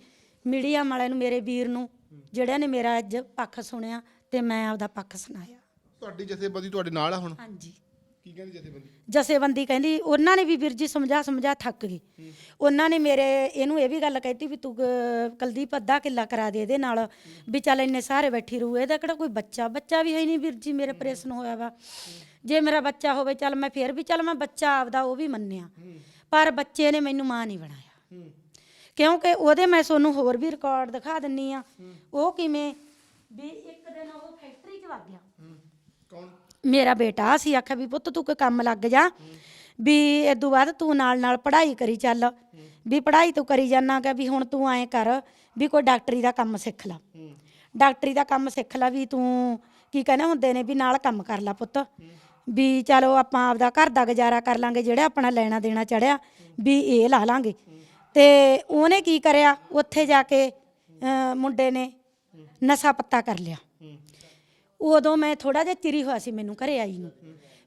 ਮੀਡੀਆ ਵਾਲਿਆਂ ਨੂੰ ਮੇਰੇ ਵੀਰ ਨੂੰ ਜਿਹੜਿਆਂ ਨੇ ਮੇਰਾ ਅੱਜ ਪੱਖ ਸੁਣਿਆ ਤੇ ਮੈਂ ਆਪਦਾ ਪੱਖ ਸੁਣਾਇਆ। ਤੁਹਾਡੀ ਜਥੇਬੰਦੀ ਤੁਹਾਡੇ ਨਾਲ ਆ ਹੁਣ? ਹਾਂਜੀ। ਕੀ ਕਹਿੰਦੀ ਜਥੇਬੰਦੀ? ਜਥੇਬੰਦੀ ਕਹਿੰਦੀ ਉਹਨਾਂ ਨੇ ਵੀ ਵੀਰ ਜੀ ਸਮਝਾ ਸਮਝਾ ਥੱਕ ਗਏ ਉਹਨਾਂ ਨੇ ਮੇਰੇ ਇਹਨੂੰ ਇਹ ਵੀ ਗੱਲ ਕਹਿਤੀ ਵੀ ਤੂੰ ਕ- ਕੁਲਦੀਪ ਅੱਧਾ ਕਿੱਲਾ ਕਰਾ ਦੇ ਇਹਦੇ ਨਾਲ ਵੀ ਚੱਲ ਇੰਨੇ ਸਾਰੇ ਬੈਠੀ ਰਹੂ ਇਹਦਾ ਕਿਹੜਾ ਕੋਈ ਬੱਚਾ? ਬੱਚਾ ਵੀ ਹੈ ਨਹੀਂ ਵੀਰ ਜੀ ਮੇਰੇ ਆਪਰੇਸ਼ਨ ਹੋਇਆ ਵਾ। ਜੇ ਮੇਰਾ ਬੱਚਾ ਹੋਵੇ ਚੱਲ ਮੈਂ ਫੇਰ ਵੀ ਚੱਲ ਮੈਂ ਬੱਚਾ ਆਪਦਾ ਉਹ ਵੀ ਮੰਨਿਆ। ਪਰ ਬੱਚੇ ਨੇ ਮੈਨੂੰ ਮਾਂ ਨਹੀਂ ਬਣਾਇਆ। ਕਿਉਂਕਿ ਉਹਦੇ ਮੈਂ ਤੁਹਾਨੂੰ ਹੋਰ ਵੀ ਰਿਕਾਰਡ ਦਿਖਾ ਦਿੰਨੀ ਆ। ਉਹ ਕਿਵੇਂ? ਵੀ ਇੱਕ ਦਿਨ ਉਹ ਫੈਕਟਰੀ 'ਚ ਵਗ ਗਿਆ। ਕੌਣ? ਮੇਰਾ ਬੇਟਾ, ਅਸੀਂ ਆਖਿਆ ਵੀ ਪੁੱਤ ਤੂੰ ਕੋਈ ਕੰਮ ਲੱਗ ਜਾ, ਵੀ ਇਦੋਂ ਬਾਅਦ ਤੂੰ ਨਾਲ ਨਾਲ ਪੜ੍ਹਾਈ ਕਰੀ ਚੱਲ, ਵੀ ਪੜ੍ਹਾਈ ਤੂੰ ਕਰੀ ਜਾਣਾਗਾ ਵੀ ਹੁਣ ਤੂੰ ਐਂ ਕਰ, ਵੀ ਕੋਈ ਡਾਕਟਰੀ ਦਾ ਕੰਮ ਸਿੱਖ ਲੈ। ਡਾਕਟਰੀ ਦਾ ਕੰਮ ਸਿੱਖ ਲੈ ਵੀ ਤੂੰ ਕੀ ਕਹਿੰਦੇ ਹੁੰਦੇ ਨੇ ਵੀ ਨਾਲ ਕੰਮ ਕਰ ਲੈ ਪੁੱਤ, ਵੀ ਚਲੋ ਆਪਾਂ ਆਪਦਾ ਘਰ ਦਾ ਗੁਜ਼ਾਰਾ ਕਰ ਲਾਂਗੇ, ਜਿਹੜਾ ਆਪਣਾ ਲੈਣਾ ਦੇਣਾ ਚੜਿਆ, ਵੀ ਇਹ ਲਾ ਲਾਂਗੇ। ਤੇ ਉਹਨੇ ਕੀ ਕਰਿਆ, ਉੱਥੇ ਜਾ ਕੇ, ਅਹ ਮੁੰਡੇ ਨੇ ਨਸ਼ਾ ਪੱਤਾ ਕਰ ਲਿਆ। ਉਦੋਂ ਮੈਂ ਥੋੜਾ ਜਿਹਾ ਚਿਰੀ ਹੋਇਆ ਸੀ ਮੈਨੂੰ ਘਰੇ ਆਈ ਨੂੰ।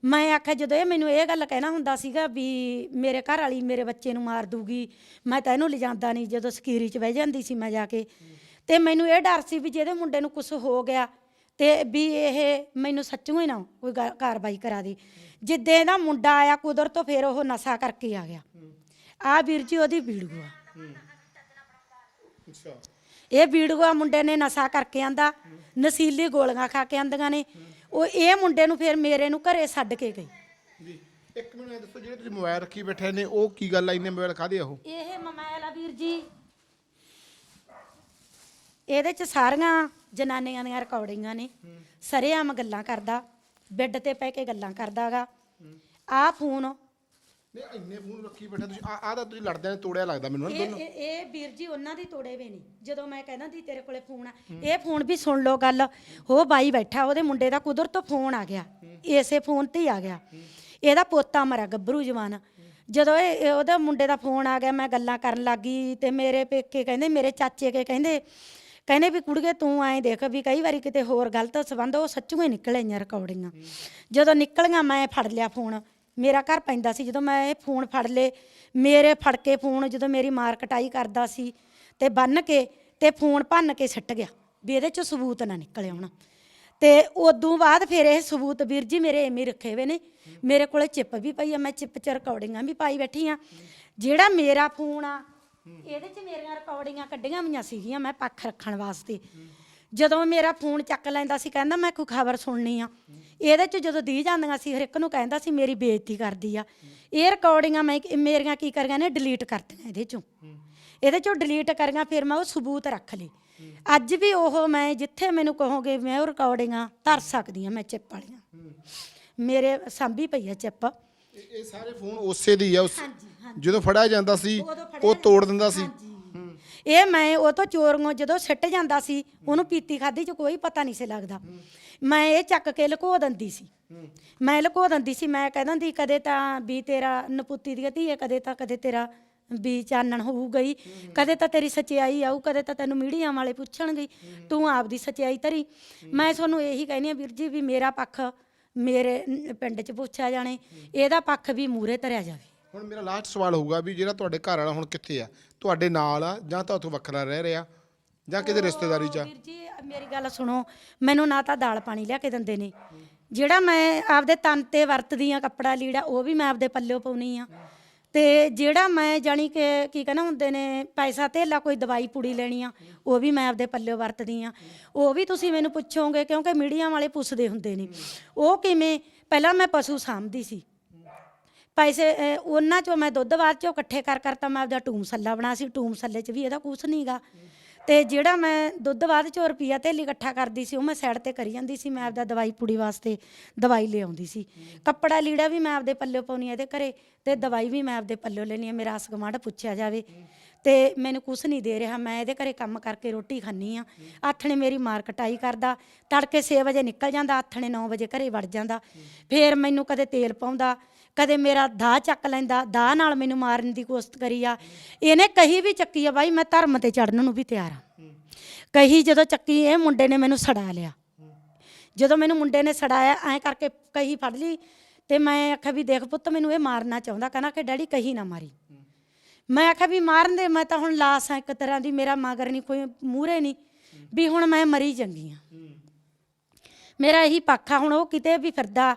ਮੈਂ ਆਖਿਆ ਜਦੋਂ ਇਹ ਮੈਨੂੰ ਇਹ ਗੱਲ ਕਹਿਣਾ ਹੁੰਦਾ ਸੀਗਾ ਵੀ ਮੇਰੇ ਘਰ ਵਾਲੀ ਮੇਰੇ ਬੱਚੇ ਨੂੰ ਮਾਰ ਦੂਗੀ ਮੈਂ ਤਾਂ ਇਹਨੂੰ ਲਿਜਾਂਦਾ ਨਹੀਂ ਜਦੋਂ ਸਕੀਰੀ 'ਚ ਬਹਿ ਜਾਂਦੀ ਸੀ ਮੈਂ ਜਾ ਕੇ। ਤੇ ਮੈਨੂੰ ਇਹ ਡਰ ਸੀ ਵੀ ਜਿਹਦੇ ਮੁੰਡੇ ਨੂੰ ਕੁਝ ਹੋ ਗਿਆ ਤੇ ਵੀ ਇਹ ਮੈਨੂੰ ਸੱਚੂ ਹੀ ਨਾ ਕੋਈ ਗਾ- ਕਾਰਵਾਈ ਕਰਾ ਦੇ। ਜਿੱਦੇ ਦਾ ਮੁੰਡਾ ਆਇਆ ਕੁਦਰਤ ਤੋਂ ਫਿਰ ਉਹ ਨਸ਼ਾ ਕਰਕੇ ਆ ਗਿਆ। ਆ ਵੀਰ ਜੀ ਉਹਦੀ ਵੀਡੀਓ ਆ ਅੱਛਾ। ਇਹ ਵੀਡੀਓ ਮੁੰਡੇ ਨੇ ਨਸ਼ਾ ਕਰਕੇ ਆਂਦਾ। ਨਸੀਲੀ ਗੋਲੀਆਂ ਖਾ ਕੇ ਆਂਦੀਆਂ ਨੇ। ਉਹ ਇਹ ਮੁੰਡੇ ਨੂੰ ਫਿਰ ਮੇਰੇ ਨੂੰ ਘਰੇ ਛੱਡ ਕੇ ਗਈ ਜੀ ਇੱਕ ਮੈਨੂੰ ਇਹ ਦੱਸੋ ਜਿਹੜੇ ਤੁਸੀਂ ਮੋਬਾਈਲ ਰੱਖੀ ਬੈਠੇ ਨੇ ਉਹ ਕੀ ਗੱਲ ਆ? ਇੰਨੇ ਮੋਬਾਈਲ ਕਾਦੇ ਆ ਉਹ? ਇਹ ਮੋਬਾਈਲ ਆ ਵੀਰ ਜੀ। ਇਹਦੇ ਚ ਸਾਰੀਆਂ ਜਨਾਨੀਆਂ ਦੀਆਂ ਰਿਕਾਰਡਿੰਗਾਂ ਨੇ। ਸਰੇਆਮ ਗੱਲਾਂ ਕਰਦਾ ਬੈੱਡ ਤੇ ਪੈ ਕੇ ਗੱਲਾਂ ਕਰਦਾਗਾ। ਆ ਫੋਨ ਨਹੀਂ ਇੰਨੇ ਫੋਨ ਰੱਖੀ ਬੈਠੇ ਤੁਸੀਂ। ਆ ਆ ਤਾਂ ਤੁਸੀਂ ਲੜਦਿਆਂ ਨੇ ਤੋੜਿਆ ਲੱਗਦਾ ਮੈਨੂੰ ਨਾ ਇਹ ਦੋਨੋਂ। ਇਹ ਇਹ ਵੀਰ ਜੀ ਉਹਨਾਂ ਦੀ ਤੋੜੇ ਵੇ ਨਹੀਂ। ਜਦੋਂ ਮੈਂ ਕਹਿੰਦਾ ਸੀ ਤੇਰੇ ਕੋਲੇ ਫੋਨ ਆ। ਇਹ ਫੋਨ ਵੀ ਸੁਣ ਲਓ ਗੱਲ। ਉਹ ਬਾਈ ਬੈਠਾ ਉਹਦੇ ਮੁੰਡੇ ਦਾ ਕੁਦਰਤ ਤੋਂ ਫੋਨ ਆ ਗਿਆ। ਇਸੇ ਫੋਨ ਤੇ ਹੀ ਆ ਗਿਆ। ਇਹਦਾ ਪੋਤਾ ਮਰਿਆ ਗੱਭਰੂ ਜਵਾਨ। ਜਦੋਂ ਇਹ ਇਹ ਉਹਦੇ ਮੁੰਡੇ ਦਾ ਫੋਨ ਆ ਗਿਆ ਮੈਂ ਗੱਲਾਂ ਕਰਨ ਲੱਗੀ ਤੇ ਮੇਰੇ ਪੇਕੇ ਕਹਿੰਦੇ ਮੇਰੇ ਚਾਚੇ ਕੇ ਕਹਿੰਦੇ ਕਹਿੰਦੇ ਵੀ ਕੁੜੀਏ ਤੂੰ ਐਂ ਦੇਖ ਵੀ ਕਈ ਵਾਰੀ ਕਿਤੇ ਹੋਰ ਗਲਤ ਸਬੰਧ ਉਹ ਸੱਚੂ ਹੀ ਨਿਕਲੇ ਇਆਂ ਰਿਕਾਰਡਿੰਗਾਂ ਜਦੋਂ ਨਿਕਲੀਆਂ ਮੈਂ ਫੜ ਲਿਆ ਫੋਨ। ਮੇਰਾ ਘਰ ਪੈਂਦਾ ਸੀ ਜਦੋਂ ਮੈਂ ਇਹ ਫੋਨ ਫੜ ਲਏ, ਮੇਰੇ ਫੜ ਕੇ ਫੋਨ ਜਦੋਂ ਮੇਰੀ ਮਾਰ ਕਟਾਈ ਕਰਦਾ ਸੀ ਤੇ ਬੰਨ ਕੇ ਤੇ ਫੋਨ ਭੰਨ ਕੇ ਸਿੱਟ ਗਿਆ ਵੀ ਇਹਦੇ ਚ ਸਬੂਤ ਨਾ ਨਿਕਲੇ ਹੁਣ ਤੇ ਉਦੋਂ ਬਾਅਦ ਫਿਰ ਇਹ ਸਬੂਤ ਵੀਰ ਜੀ ਮੇਰੇ ਐਵੇਂ ਰੱਖੇ ਹੋਏ ਨੇ। ਮੇਰੇ ਕੋਲੇ ਚਿੱਪ ਵੀ ਪਈ ਆ, ਮੈਂ ਚਿੱਪ ਚ ਰਿਕਾਰਡਿੰਗਾਂ ਵੀ ਪਾਈ ਬੈਠੀ ਆ। ਜਿਹੜਾ ਮੇਰਾ ਫੋਨ ਆ, ਇਹਦੇ ਚ ਮੇਰੀਆਂ ਰਿਕਾਰਡਿੰਗਾਂ ਕੱਢੀਆਂ ਹੋਈਆਂ ਸੀਗੀਆਂ ਮੈਂ ਪੱਖ ਰੱਖਣ ਵਾਸਤੇ। ਜਦੋਂ ਮੇਰਾ ਫੋਨ ਚੱਕ ਲੈਂਦਾ ਸੀ ਕਹਿੰਦਾ ਮੈਂ ਕੋਈ ਖਬਰ ਸੁਣਨੀ ਆ। ਇਹਦੇ ਚ ਜਦੋਂ ਦੀ ਜਾਂਦੀਆਂ ਸੀ ਹਰ ਇੱਕ ਨੂੰ ਕਹਿੰਦਾ ਸੀ ਮੇਰੀ ਬੇਇੱਜ਼ਤੀ ਕਰਦੀ ਆ। ਇਹ ਰਿਕਾਰਡਿੰਗਾਂ ਮੈਂ ਮੇਰੀਆਂ ਕੀ ਕਰੀਆਂ ਨੇ ਡਿਲੀਟ ਕਰਤੀਆਂ ਇਹਦੇ ਚੋਂ। ਇਹਦੇ ਚੋਂ ਡਿਲੀਟ ਕਰੀਆਂ ਫਿਰ ਮੈਂ ਉਹ ਸਬੂਤ ਰੱਖ ਲਈ ਅੱਜ ਵੀ ਉਹ ਮੈਂ ਜਿੱਥੇ ਮੈਨੂੰ ਕਹੋਗੇ ਮੈਂ ਉਹ ਰਿਕਾਰਡਿੰਗਾਂ ਧਰ ਸਕਦੀ ਆ ਮੈਂ ਚਿੱਪ ਵਾਲੀਆਂ। ਮੇਰੇ ਸਾਂਭੀ ਪਈ ਆ ਚਿੱਪ। ਇਹ ਸਾਰੇ ਫੋਨ ਉਸੇ ਦੀ ਆ ਉਸ ਜਦੋਂ ਫੜਿਆ ਜਾਂਦਾ ਸੀ ਉਹ ਤੋੜ ਦਿੰਦਾ ਸੀ। ਇਹ ਮੈਂ ਉਹ ਤੋਂ ਚੋਰੀਆਂ ਜਦੋਂ ਸਿੱਟ ਜਾਂਦਾ ਸੀ, ਉਹਨੂੰ ਪੀਤੀ ਖਾਦੀ ਚ ਕੋਈ ਪਤਾ ਨਹੀਂ ਸੀ ਲੱਗਦਾ। ਮੈਂ ਇਹ ਚੱਕ ਕੇ ਲੁਕੋ ਦਿੰਦੀ ਸੀ। ਮੈਂ ਲੁਕੋ ਦਿੰਦੀ ਸੀ, ਮੈਂ ਕਹਿ ਦਿੰਦੀ, ਕਦੇ ਤਾਂ ਵੀ ਤੇਰਾ ਨਪੁੱਤੀ ਦੀ ਧੀ ਹੈ ਕਦੇ ਤਾਂ, ਕਦੇ ਤੇਰਾ ਵੀ ਚਾਨਣ ਹੋਊ ਗਈ। ਕਦੇ ਤਾਂ ਤੇਰੀ ਸਚਾਈ ਆਊ, ਕਦੇ ਤਾਂ ਤੈਨੂੰ ਮੀਡੀਆ ਵਾਲੇ ਪੁੱਛਣਗੇ, ਤੂੰ ਆਪਦੀ ਸਚਾਈ ਧਰੀ। ਮੈਂ ਤੁਹਾਨੂੰ ਇਹੀ ਕਹਿੰਦੀ ਆ ਵੀਰ ਜੀ ਵੀ ਮੇਰਾ ਪੱਖ ਮੇਰੇ ਪਿੰਡ 'ਚ ਪੁੱਛਿਆ ਜਾਣੇ, ਇਹਦਾ ਪੱਖ ਵੀ ਮੂਰੇ ਧਰਿਆ ਜਾਵੇ। ਹੁਣ ਮੇਰਾ ਲਾਸਟ ਸਵਾਲ ਹੋਊਗਾ ਵੀ ਜਿਹੜਾ ਤੁਹਾਡੇ ਘਰ ਵਾਲਾ ਹੁਣ ਕਿੱਥੇ ਆ? ਤੁਹਾਡੇ ਨਾਲ ਆ ਜਾਂ ਤਾਂ ਉੱਥੋਂ ਵੱਖਰਾ ਰਹਿ ਰਿਹਾ? ਜਾਂ ਕਿਤੇ ਰਿਸ਼ਤੇਦਾਰੀ ਚ ਆ? ਵੀਰ ਜੀ ਮੇਰੀ ਗੱਲ ਸੁਣੋ ਮੈਨੂੰ ਨਾ ਤਾਂ ਦਾਲ ਪਾਣੀ ਲਿਆ ਕੇ ਦਿੰਦੇ ਨੇ। ਜਿਹੜਾ ਮੈਂ ਆਪਦੇ ਤਨ ਤੇ ਵਰਤਦੀ ਆ ਕੱਪੜਾ ਲੀੜਾ ਉਹ ਵੀ ਮੈਂ ਆਪਦੇ ਪੱਲਿਓ ਪਾਉਣੀ ਆ। ਤੇ ਜਿਹੜਾ ਮੈਂ ਜਾਣੀ ਕਿ ਕੀ ਕਹਿੰਦਾ ਹੁੰਦੇ ਨੇ ਪੈਸਾ ਧੇਲਾ ਕੋਈ ਦਵਾਈ ਪੂੜੀ ਲੈਣੀ ਆ ਉਹ ਵੀ ਮੈਂ ਆਪਦੇ ਪੱਲਿਓ ਵਰਤਦੀ ਆ। ਉਹ ਵੀ ਤੁਸੀਂ ਮੈਨੂੰ ਪੁੱਛੋਗੇ ਕਿਉਂਕਿ ਮੀਡੀਆ ਵਾਲੇ ਪੁੱਛਦੇ ਹੁੰਦੇ ਨੇ। ਉਹ ਕਿਵੇਂ? ਪਹਿਲਾਂ ਮੈਂ ਪਸ਼ੂ ਸਾਂਭਦੀ ਸੀ। ਪੈਸੇ ਅਹ, ਉਹਨਾਂ ਚੋਂ ਮੈਂ ਦੁੱਧ ਬਾਅਦ ਚੋਂ ਇਕੱਠੇ ਕਰ ਕਰ ਤਾਂ ਮੈਂ ਆਪਦਾ ਟੂਮ ਸੱਲਾ ਬਣਾ ਸੀ ਟੂਮ ਸੱਲੇ 'ਚ ਵੀ ਇਹਦਾ ਕੁਛ ਨਹੀਂਗਾ ਤੇ ਜਿਹੜਾ ਮੈਂ ਦੁੱਧ ਬਾਅਦ ਚੋਂ ਰੁਪਈਆ ਧੇਲੀ ਇਕੱਠਾ ਕਰਦੀ ਸੀ ਉਹ ਮੈਂ ਸਾਈਡ ਤੇ ਕਰੀ ਜਾਂਦੀ ਸੀ ਮੈਂ ਆਪਦਾ ਦਵਾਈ ਪੂੜੀ ਵਾਸਤੇ ਦਵਾਈ ਲਿਆਉਂਦੀ ਸੀ। ਕੱਪੜਾ ਲੀੜਾ ਵੀ ਮੈਂ ਆਪਦੇ ਪੱਲਿਓ ਪਾਉਣੀ ਆ ਇਹਦੇ ਘਰੇ ਤੇ ਦਵਾਈ ਵੀ ਮੈਂ ਆਪਦੇ ਪੱਲਿਓ ਲੈਣੀ ਆ ਮੇਰਾ ਆਸ ਗੁਆਂਢ ਪੁੱਛਿਆ ਜਾਵੇ। ਤੇ ਮੈਨੂੰ ਕੁਛ ਨਹੀਂ ਦੇ ਰਿਹਾ ਮੈਂ ਇਹਦੇ ਘਰੇ ਕੰਮ ਕਰਕੇ ਰੋਟੀ ਖਾਣੀ ਆ। ਆਥਣੇ ਮੇਰੀ ਮਾਰ ਕਟਾਈ ਕਰਦਾ ਤੜਕੇ 6 ਵਜੇ ਨਿਕਲ ਜਾਂਦਾ ਆਥਣੇ 9 ਵਜੇ ਘਰੇ ਵੜ ਜਾਂਦਾ। ਫੇਰ ਮੈਨੂੰ ਕਦੇ ਤੇਲ ਪਾਉਂਦਾ ਕਦੇ ਮੇਰਾ ਦਾਹ ਚੱਕ ਲੈਂਦਾ ਦਾਹ ਨਾਲ ਮੈਨੂੰ ਮਾਰਨ ਦੀ ਕੋਸ਼ਿਸ਼ ਕਰੀ ਆ। ਇਹਨੇ ਕਹੀ ਵੀ ਚੱਕੀ ਆ ਬਾਈ ਮੈਂ ਧਰਮ ਤੇ ਚੜਨ ਨੂੰ ਵੀ ਤਿਆਰ ਆ। ਕਹੀ ਜਦੋਂ ਚੱਕੀ ਇਹ ਮੁੰਡੇ ਨੇ ਮੈਨੂੰ ਸੜਾ ਲਿਆ। ਜਦੋਂ ਮੈਨੂੰ ਮੁੰਡੇ ਨੇ ਸੜਾਇਆ ਐਂ ਕਰਕੇ ਕਹੀ ਫੜ ਲਈ ਤੇ ਮੈਂ ਆਖਿਆ ਵੀ ਦੇਖ ਪੁੱਤ ਮੈਨੂੰ ਇਹ ਮਾਰਨਾ ਚਾਹੁੰਦਾ ਕਹਿੰਦਾ ਕਿ ਡੈਡੀ ਕਹੀ ਨਾ ਮਾਰੀ। ਮੈਂ ਆਖਿਆ ਵੀ ਮਾਰਨ ਦੇ ਮੈਂ ਤਾਂ ਹੁਣ ਲਾਸ ਆ ਇੱਕ ਤਰ੍ਹਾਂ ਦੀ ਮੇਰਾ ਮਗਰ ਨਹੀਂ ਕੋਈ ਮੂਹਰੇ ਨਹੀਂ ਵੀ ਹੁਣ ਮੈਂ ਮਰੀ ਚੰਗੀ ਆ। ਮੇਰਾ ਇਹੀ ਪੱਖ ਹੁਣ ਉਹ ਕਿਤੇ ਵੀ ਫਿਰਦਾ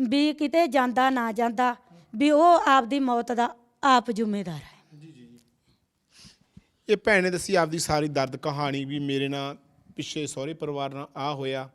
ਵੀ ਕਿਤੇ ਜਾਂਦਾ ਨਾ ਜਾਂਦਾ, ਵੀ ਉਹ ਆਪਦੀ ਮੌਤ ਦਾ ਆਪ ਜ਼ਿੰਮੇਦਾਰ ਹੈ। ਇਹ ਭੈਣ ਨੇ ਦੱਸੀ ਆਪਦੀ ਸਾਰੀ ਦਰਦ ਕਹਾਣੀ ਵੀ ਮੇਰੇ ਨਾਲ ਪਿੱਛੇ ਸਹੁਰੇ ਪਰਿਵਾਰ ਨਾਲ ਆ ਹੋਇਆ।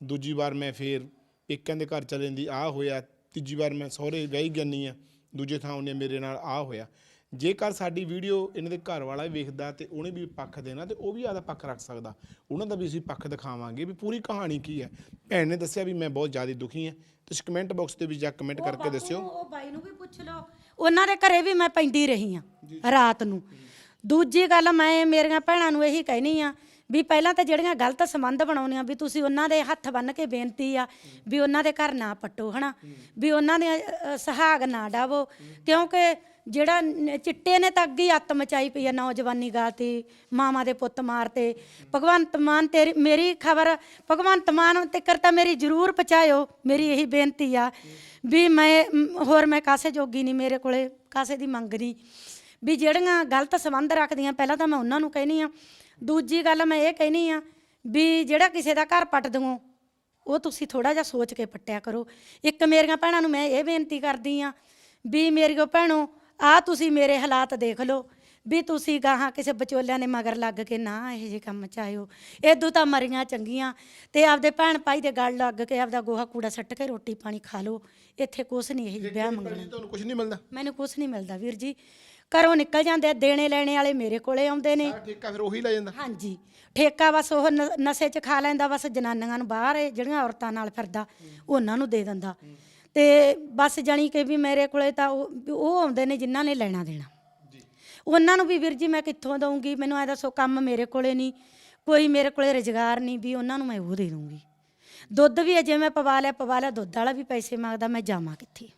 ਦੂਜੀ ਵਾਰ ਮੈਂ ਫੇਰ ਪੇਕਿਆਂ ਦੇ ਘਰ ਚਲੇ ਜਾਂਦੀ, ਆ ਹੋਇਆ। ਤੀਜੀ ਵਾਰ ਮੈਂ ਸਹੁਰੇ ਵਿਆਹੀ ਗੰਨੀ ਆ ਦੂਜੇ ਥਾਂ ਉਹਨੇ ਮੇਰੇ ਨਾਲ ਆ ਹੋਇਆ। ਜੇਕਰ ਸਾਡੀ ਵੀਡੀਓ ਇਹਨਾਂ ਦੇ ਘਰ ਵਾਲਾ ਵੀ ਵੇਖਦਾ ਤੇ ਉਹਨੇ ਵੀ ਪੱਖ ਦੇਣਾ ਤੇ ਉਹ ਵੀ ਆਦਾ ਪੱਖ ਰੱਖ ਸਕਦਾ ਉਹਨਾਂ ਦਾ ਵੀ ਅਸੀਂ ਪੱਖ ਦਿਖਾਵਾਂਗੇ ਵੀ ਪੂਰੀ ਕਹਾਣੀ ਕੀ ਹੈ। ਭੈਣ ਨੇ ਦੱਸਿਆ ਵੀ ਮੈਂ ਬਹੁਤ ਜ਼ਿਆਦਾ ਦੁਖੀ ਹਾਂ ਤੁਸੀਂ ਕਮੈਂਟ ਬਾਕਸ ਦੇ ਵਿੱਚ ਜਾ ਕਮੈਂਟ ਉਹ ਕਰਕੇ ਬਾਪੂ ਦੱਸਿਓ। ਨੂੰ, ਉਹ ਬਾਈ ਨੂੰ ਵੀ ਪੁੱਛ ਲਓ। ਉਹਨਾਂ ਦੇ ਘਰੇ ਵੀ ਮੈਂ ਪੈਂਦੀ ਰਹੀ ਆ ਰਾਤ ਨੂੰ। ਦੂਜੀ ਗੱਲ ਮੈਂ ਮੇਰੀਆਂ ਭੈਣਾਂ ਨੂੰ ਇਹੀ ਕਹਿਣੀ ਆ ਵੀ ਪਹਿਲਾਂ ਤਾਂ ਜਿਹੜੀਆਂ ਗਲਤ ਸੰਬੰਧ ਬਣਾਉਣੀਆਂ ਵੀ ਤੁਸੀਂ ਉਹਨਾਂ ਦੇ ਹੱਥ ਬੰਨ ਕੇ ਬੇਨਤੀ ਆ ਵੀ ਉਹਨਾਂ ਦੇ ਘਰ ਨਾ ਪੱਟੋ ਹਨਾ? ਵੀ ਉਹਨਾਂ ਦੇ ਅ, ਸੁਹਾਗ ਨਾ ਡਾਵੋ। ਕਿਉਂਕਿ ਜਿਹੜਾ ਨ- ਚਿੱਟੇ ਨੇ ਤਾਂ ਅੱਗੇ ਹੀ ਅੱਤ ਮਚਾਈ ਪਈ ਆ ਨੌਜਵਾਨੀ ਗਾਤੀ ਮਾਵਾਂ ਦੇ ਪੁੱਤ ਮਾਰਤੇ। ਭਗਵੰਤ ਮਾਨ ਤੇਰੀ ਮੇਰੀ ਖਬਰ ਭਗਵੰਤ ਮਾਨ ਤੱਕਰ ਤਾਂ ਮੇਰੀ ਜ਼ਰੂਰ ਪਹੁੰਚਾਇਓ ਮੇਰੀ ਇਹੀ ਬੇਨਤੀ ਆ। ਵੀ ਮੈਂ ਮ, ਹੋਰ ਮੈਂ ਕਾਸੇ ਜੋਗੀ ਨਹੀਂ ਮੇਰੇ ਕੋਲੇ ਕਾਸੇ ਦੀ ਮੰਗ ਨਹੀਂ। ਵੀ ਜਿਹੜੀਆਂ ਗਲਤ ਸੰਬੰਧ ਰੱਖਦੀਆਂ ਪਹਿਲਾਂ ਤਾਂ ਮੈਂ ਉਹਨਾਂ ਨੂੰ ਕਹਿਨੀ ਆ ਦੂਜੀ ਗੱਲ ਮੈਂ ਇਹ ਕਹਿਨੀ ਆ ਵੀ ਜਿਹੜਾ ਕਿਸੇ ਦਾ ਘਰ ਪੱਟ ਦਵੋ ਉਹ ਤੁਸੀਂ ਥੋੜਾ ਜਿਹਾ ਸੋਚ ਕੇ ਪੱਟਿਆ ਕਰੋ। ਇੱਕ ਮੇਰੀਆਂ ਭੈਣਾਂ ਨੂੰ ਮੈਂ ਇਹ ਬੇਨਤੀ ਕਰਦੀ ਆ ਵੀ ਮੇਰੀਓ ਭੈਣੋ ਆ ਤੁਸੀਂ ਮੇਰੇ ਹਾਲਾਤ ਦੇਖ ਲਓ ਵੀ ਤੁਸੀਂ ਗਾਹਾਂ ਕਿਸੇ ਵਿਚੋਲਿਆਂ ਨੇ ਮਗਰ ਲੱਗ ਕੇ ਨਾ ਇਹੋ ਜਿਹੇ ਕੰਮ ਚਾਹਿਓ ਇਦੋਂ ਤਾਂ ਮਰੀਆਂ ਚੰਗੀਆਂ ਤੇ ਆਪਦੇ ਭੈਣ ਭਾਈ ਦੇ ਗਲ ਲੱਗ ਕੇ ਆਪਦਾ ਗੋਹਾ ਕੂੜਾ ਸੱਟ ਕੇ ਰੋਟੀ ਪਾਣੀ ਖਾ ਲਓ। ਇੱਥੇ ਕੁਛ ਨਹੀਂ ਇਹ ਵਿਆਹ ਮੰਗਣੇ। ਤੁਹਾਨੂੰ ਕੁਝ ਨਹੀਂ ਮਿਲਦਾ? ਮੈਨੂੰ ਕੁਛ ਨਹੀਂ ਮਿਲਦਾ ਵੀਰ ਜੀ। ਘਰੋਂ ਨਿਕਲ ਜਾਂਦੇ ਆ, ਦੇਣੇ ਲੈਣੇ ਵਾਲੇ ਮੇਰੇ ਕੋਲੇ ਆਉਂਦੇ ਨੇ। ਠੇਕਾ ਫਿਰ ਉਹੀ ਲੈ ਜਾਂਦਾ। ਹਾਂਜੀ। ਠੇਕਾ ਬਸ ਉਹ ਨ- ਨਸ਼ੇ 'ਚ ਖਾ ਲੈਂਦਾ ਬਸ ਜਨਾਨੀਆਂ ਨੂੰ ਬਾਹਰ ਇਹ ਜਿਹੜੀਆਂ ਔਰਤਾਂ ਨਾਲ ਫਿਰਦਾ ਉਹਨਾਂ ਨੂੰ ਦੇ ਦਿੰਦਾ। ਤੇ ਬਸ ਜਾਣੀ ਕਿ ਵੀ ਮੇਰੇ ਕੋਲੇ ਤਾਂ ਉਹ ਵੀ ਉਹ ਆਉਂਦੇ ਨੇ ਜਿਨ੍ਹਾਂ ਨੇ ਲੈਣਾ ਦੇਣਾ। ਉਹਨਾਂ ਨੂੰ ਵੀ ਵੀਰ ਜੀ ਮੈਂ ਕਿੱਥੋਂ ਦਊਂਗੀ? ਮੈਨੂੰ ਐ ਦੱਸੋ ਕੰਮ ਮੇਰੇ ਕੋਲੇ ਨਹੀਂ ਕੋਈ ਮੇਰੇ ਕੋਲੇ ਰੁਜ਼ਗਾਰ ਨਹੀਂ ਵੀ ਉਹਨਾਂ ਨੂੰ ਮੈਂ ਉਹ ਦੇ ਦੂੰਗੀ ਦੁੱਧ ਵੀ ਅਜੇ ਮੈਂ ਪਵਾ ਲਿਆ ਪਵਾ ਲਿਆ ਦੁੱਧ ਵਾਲਾ ਵੀ ਪੈਸੇ ਮੰਗਦਾ ਮੈਂ ਜਾਵਾਂ ਕਿੱਥੇ?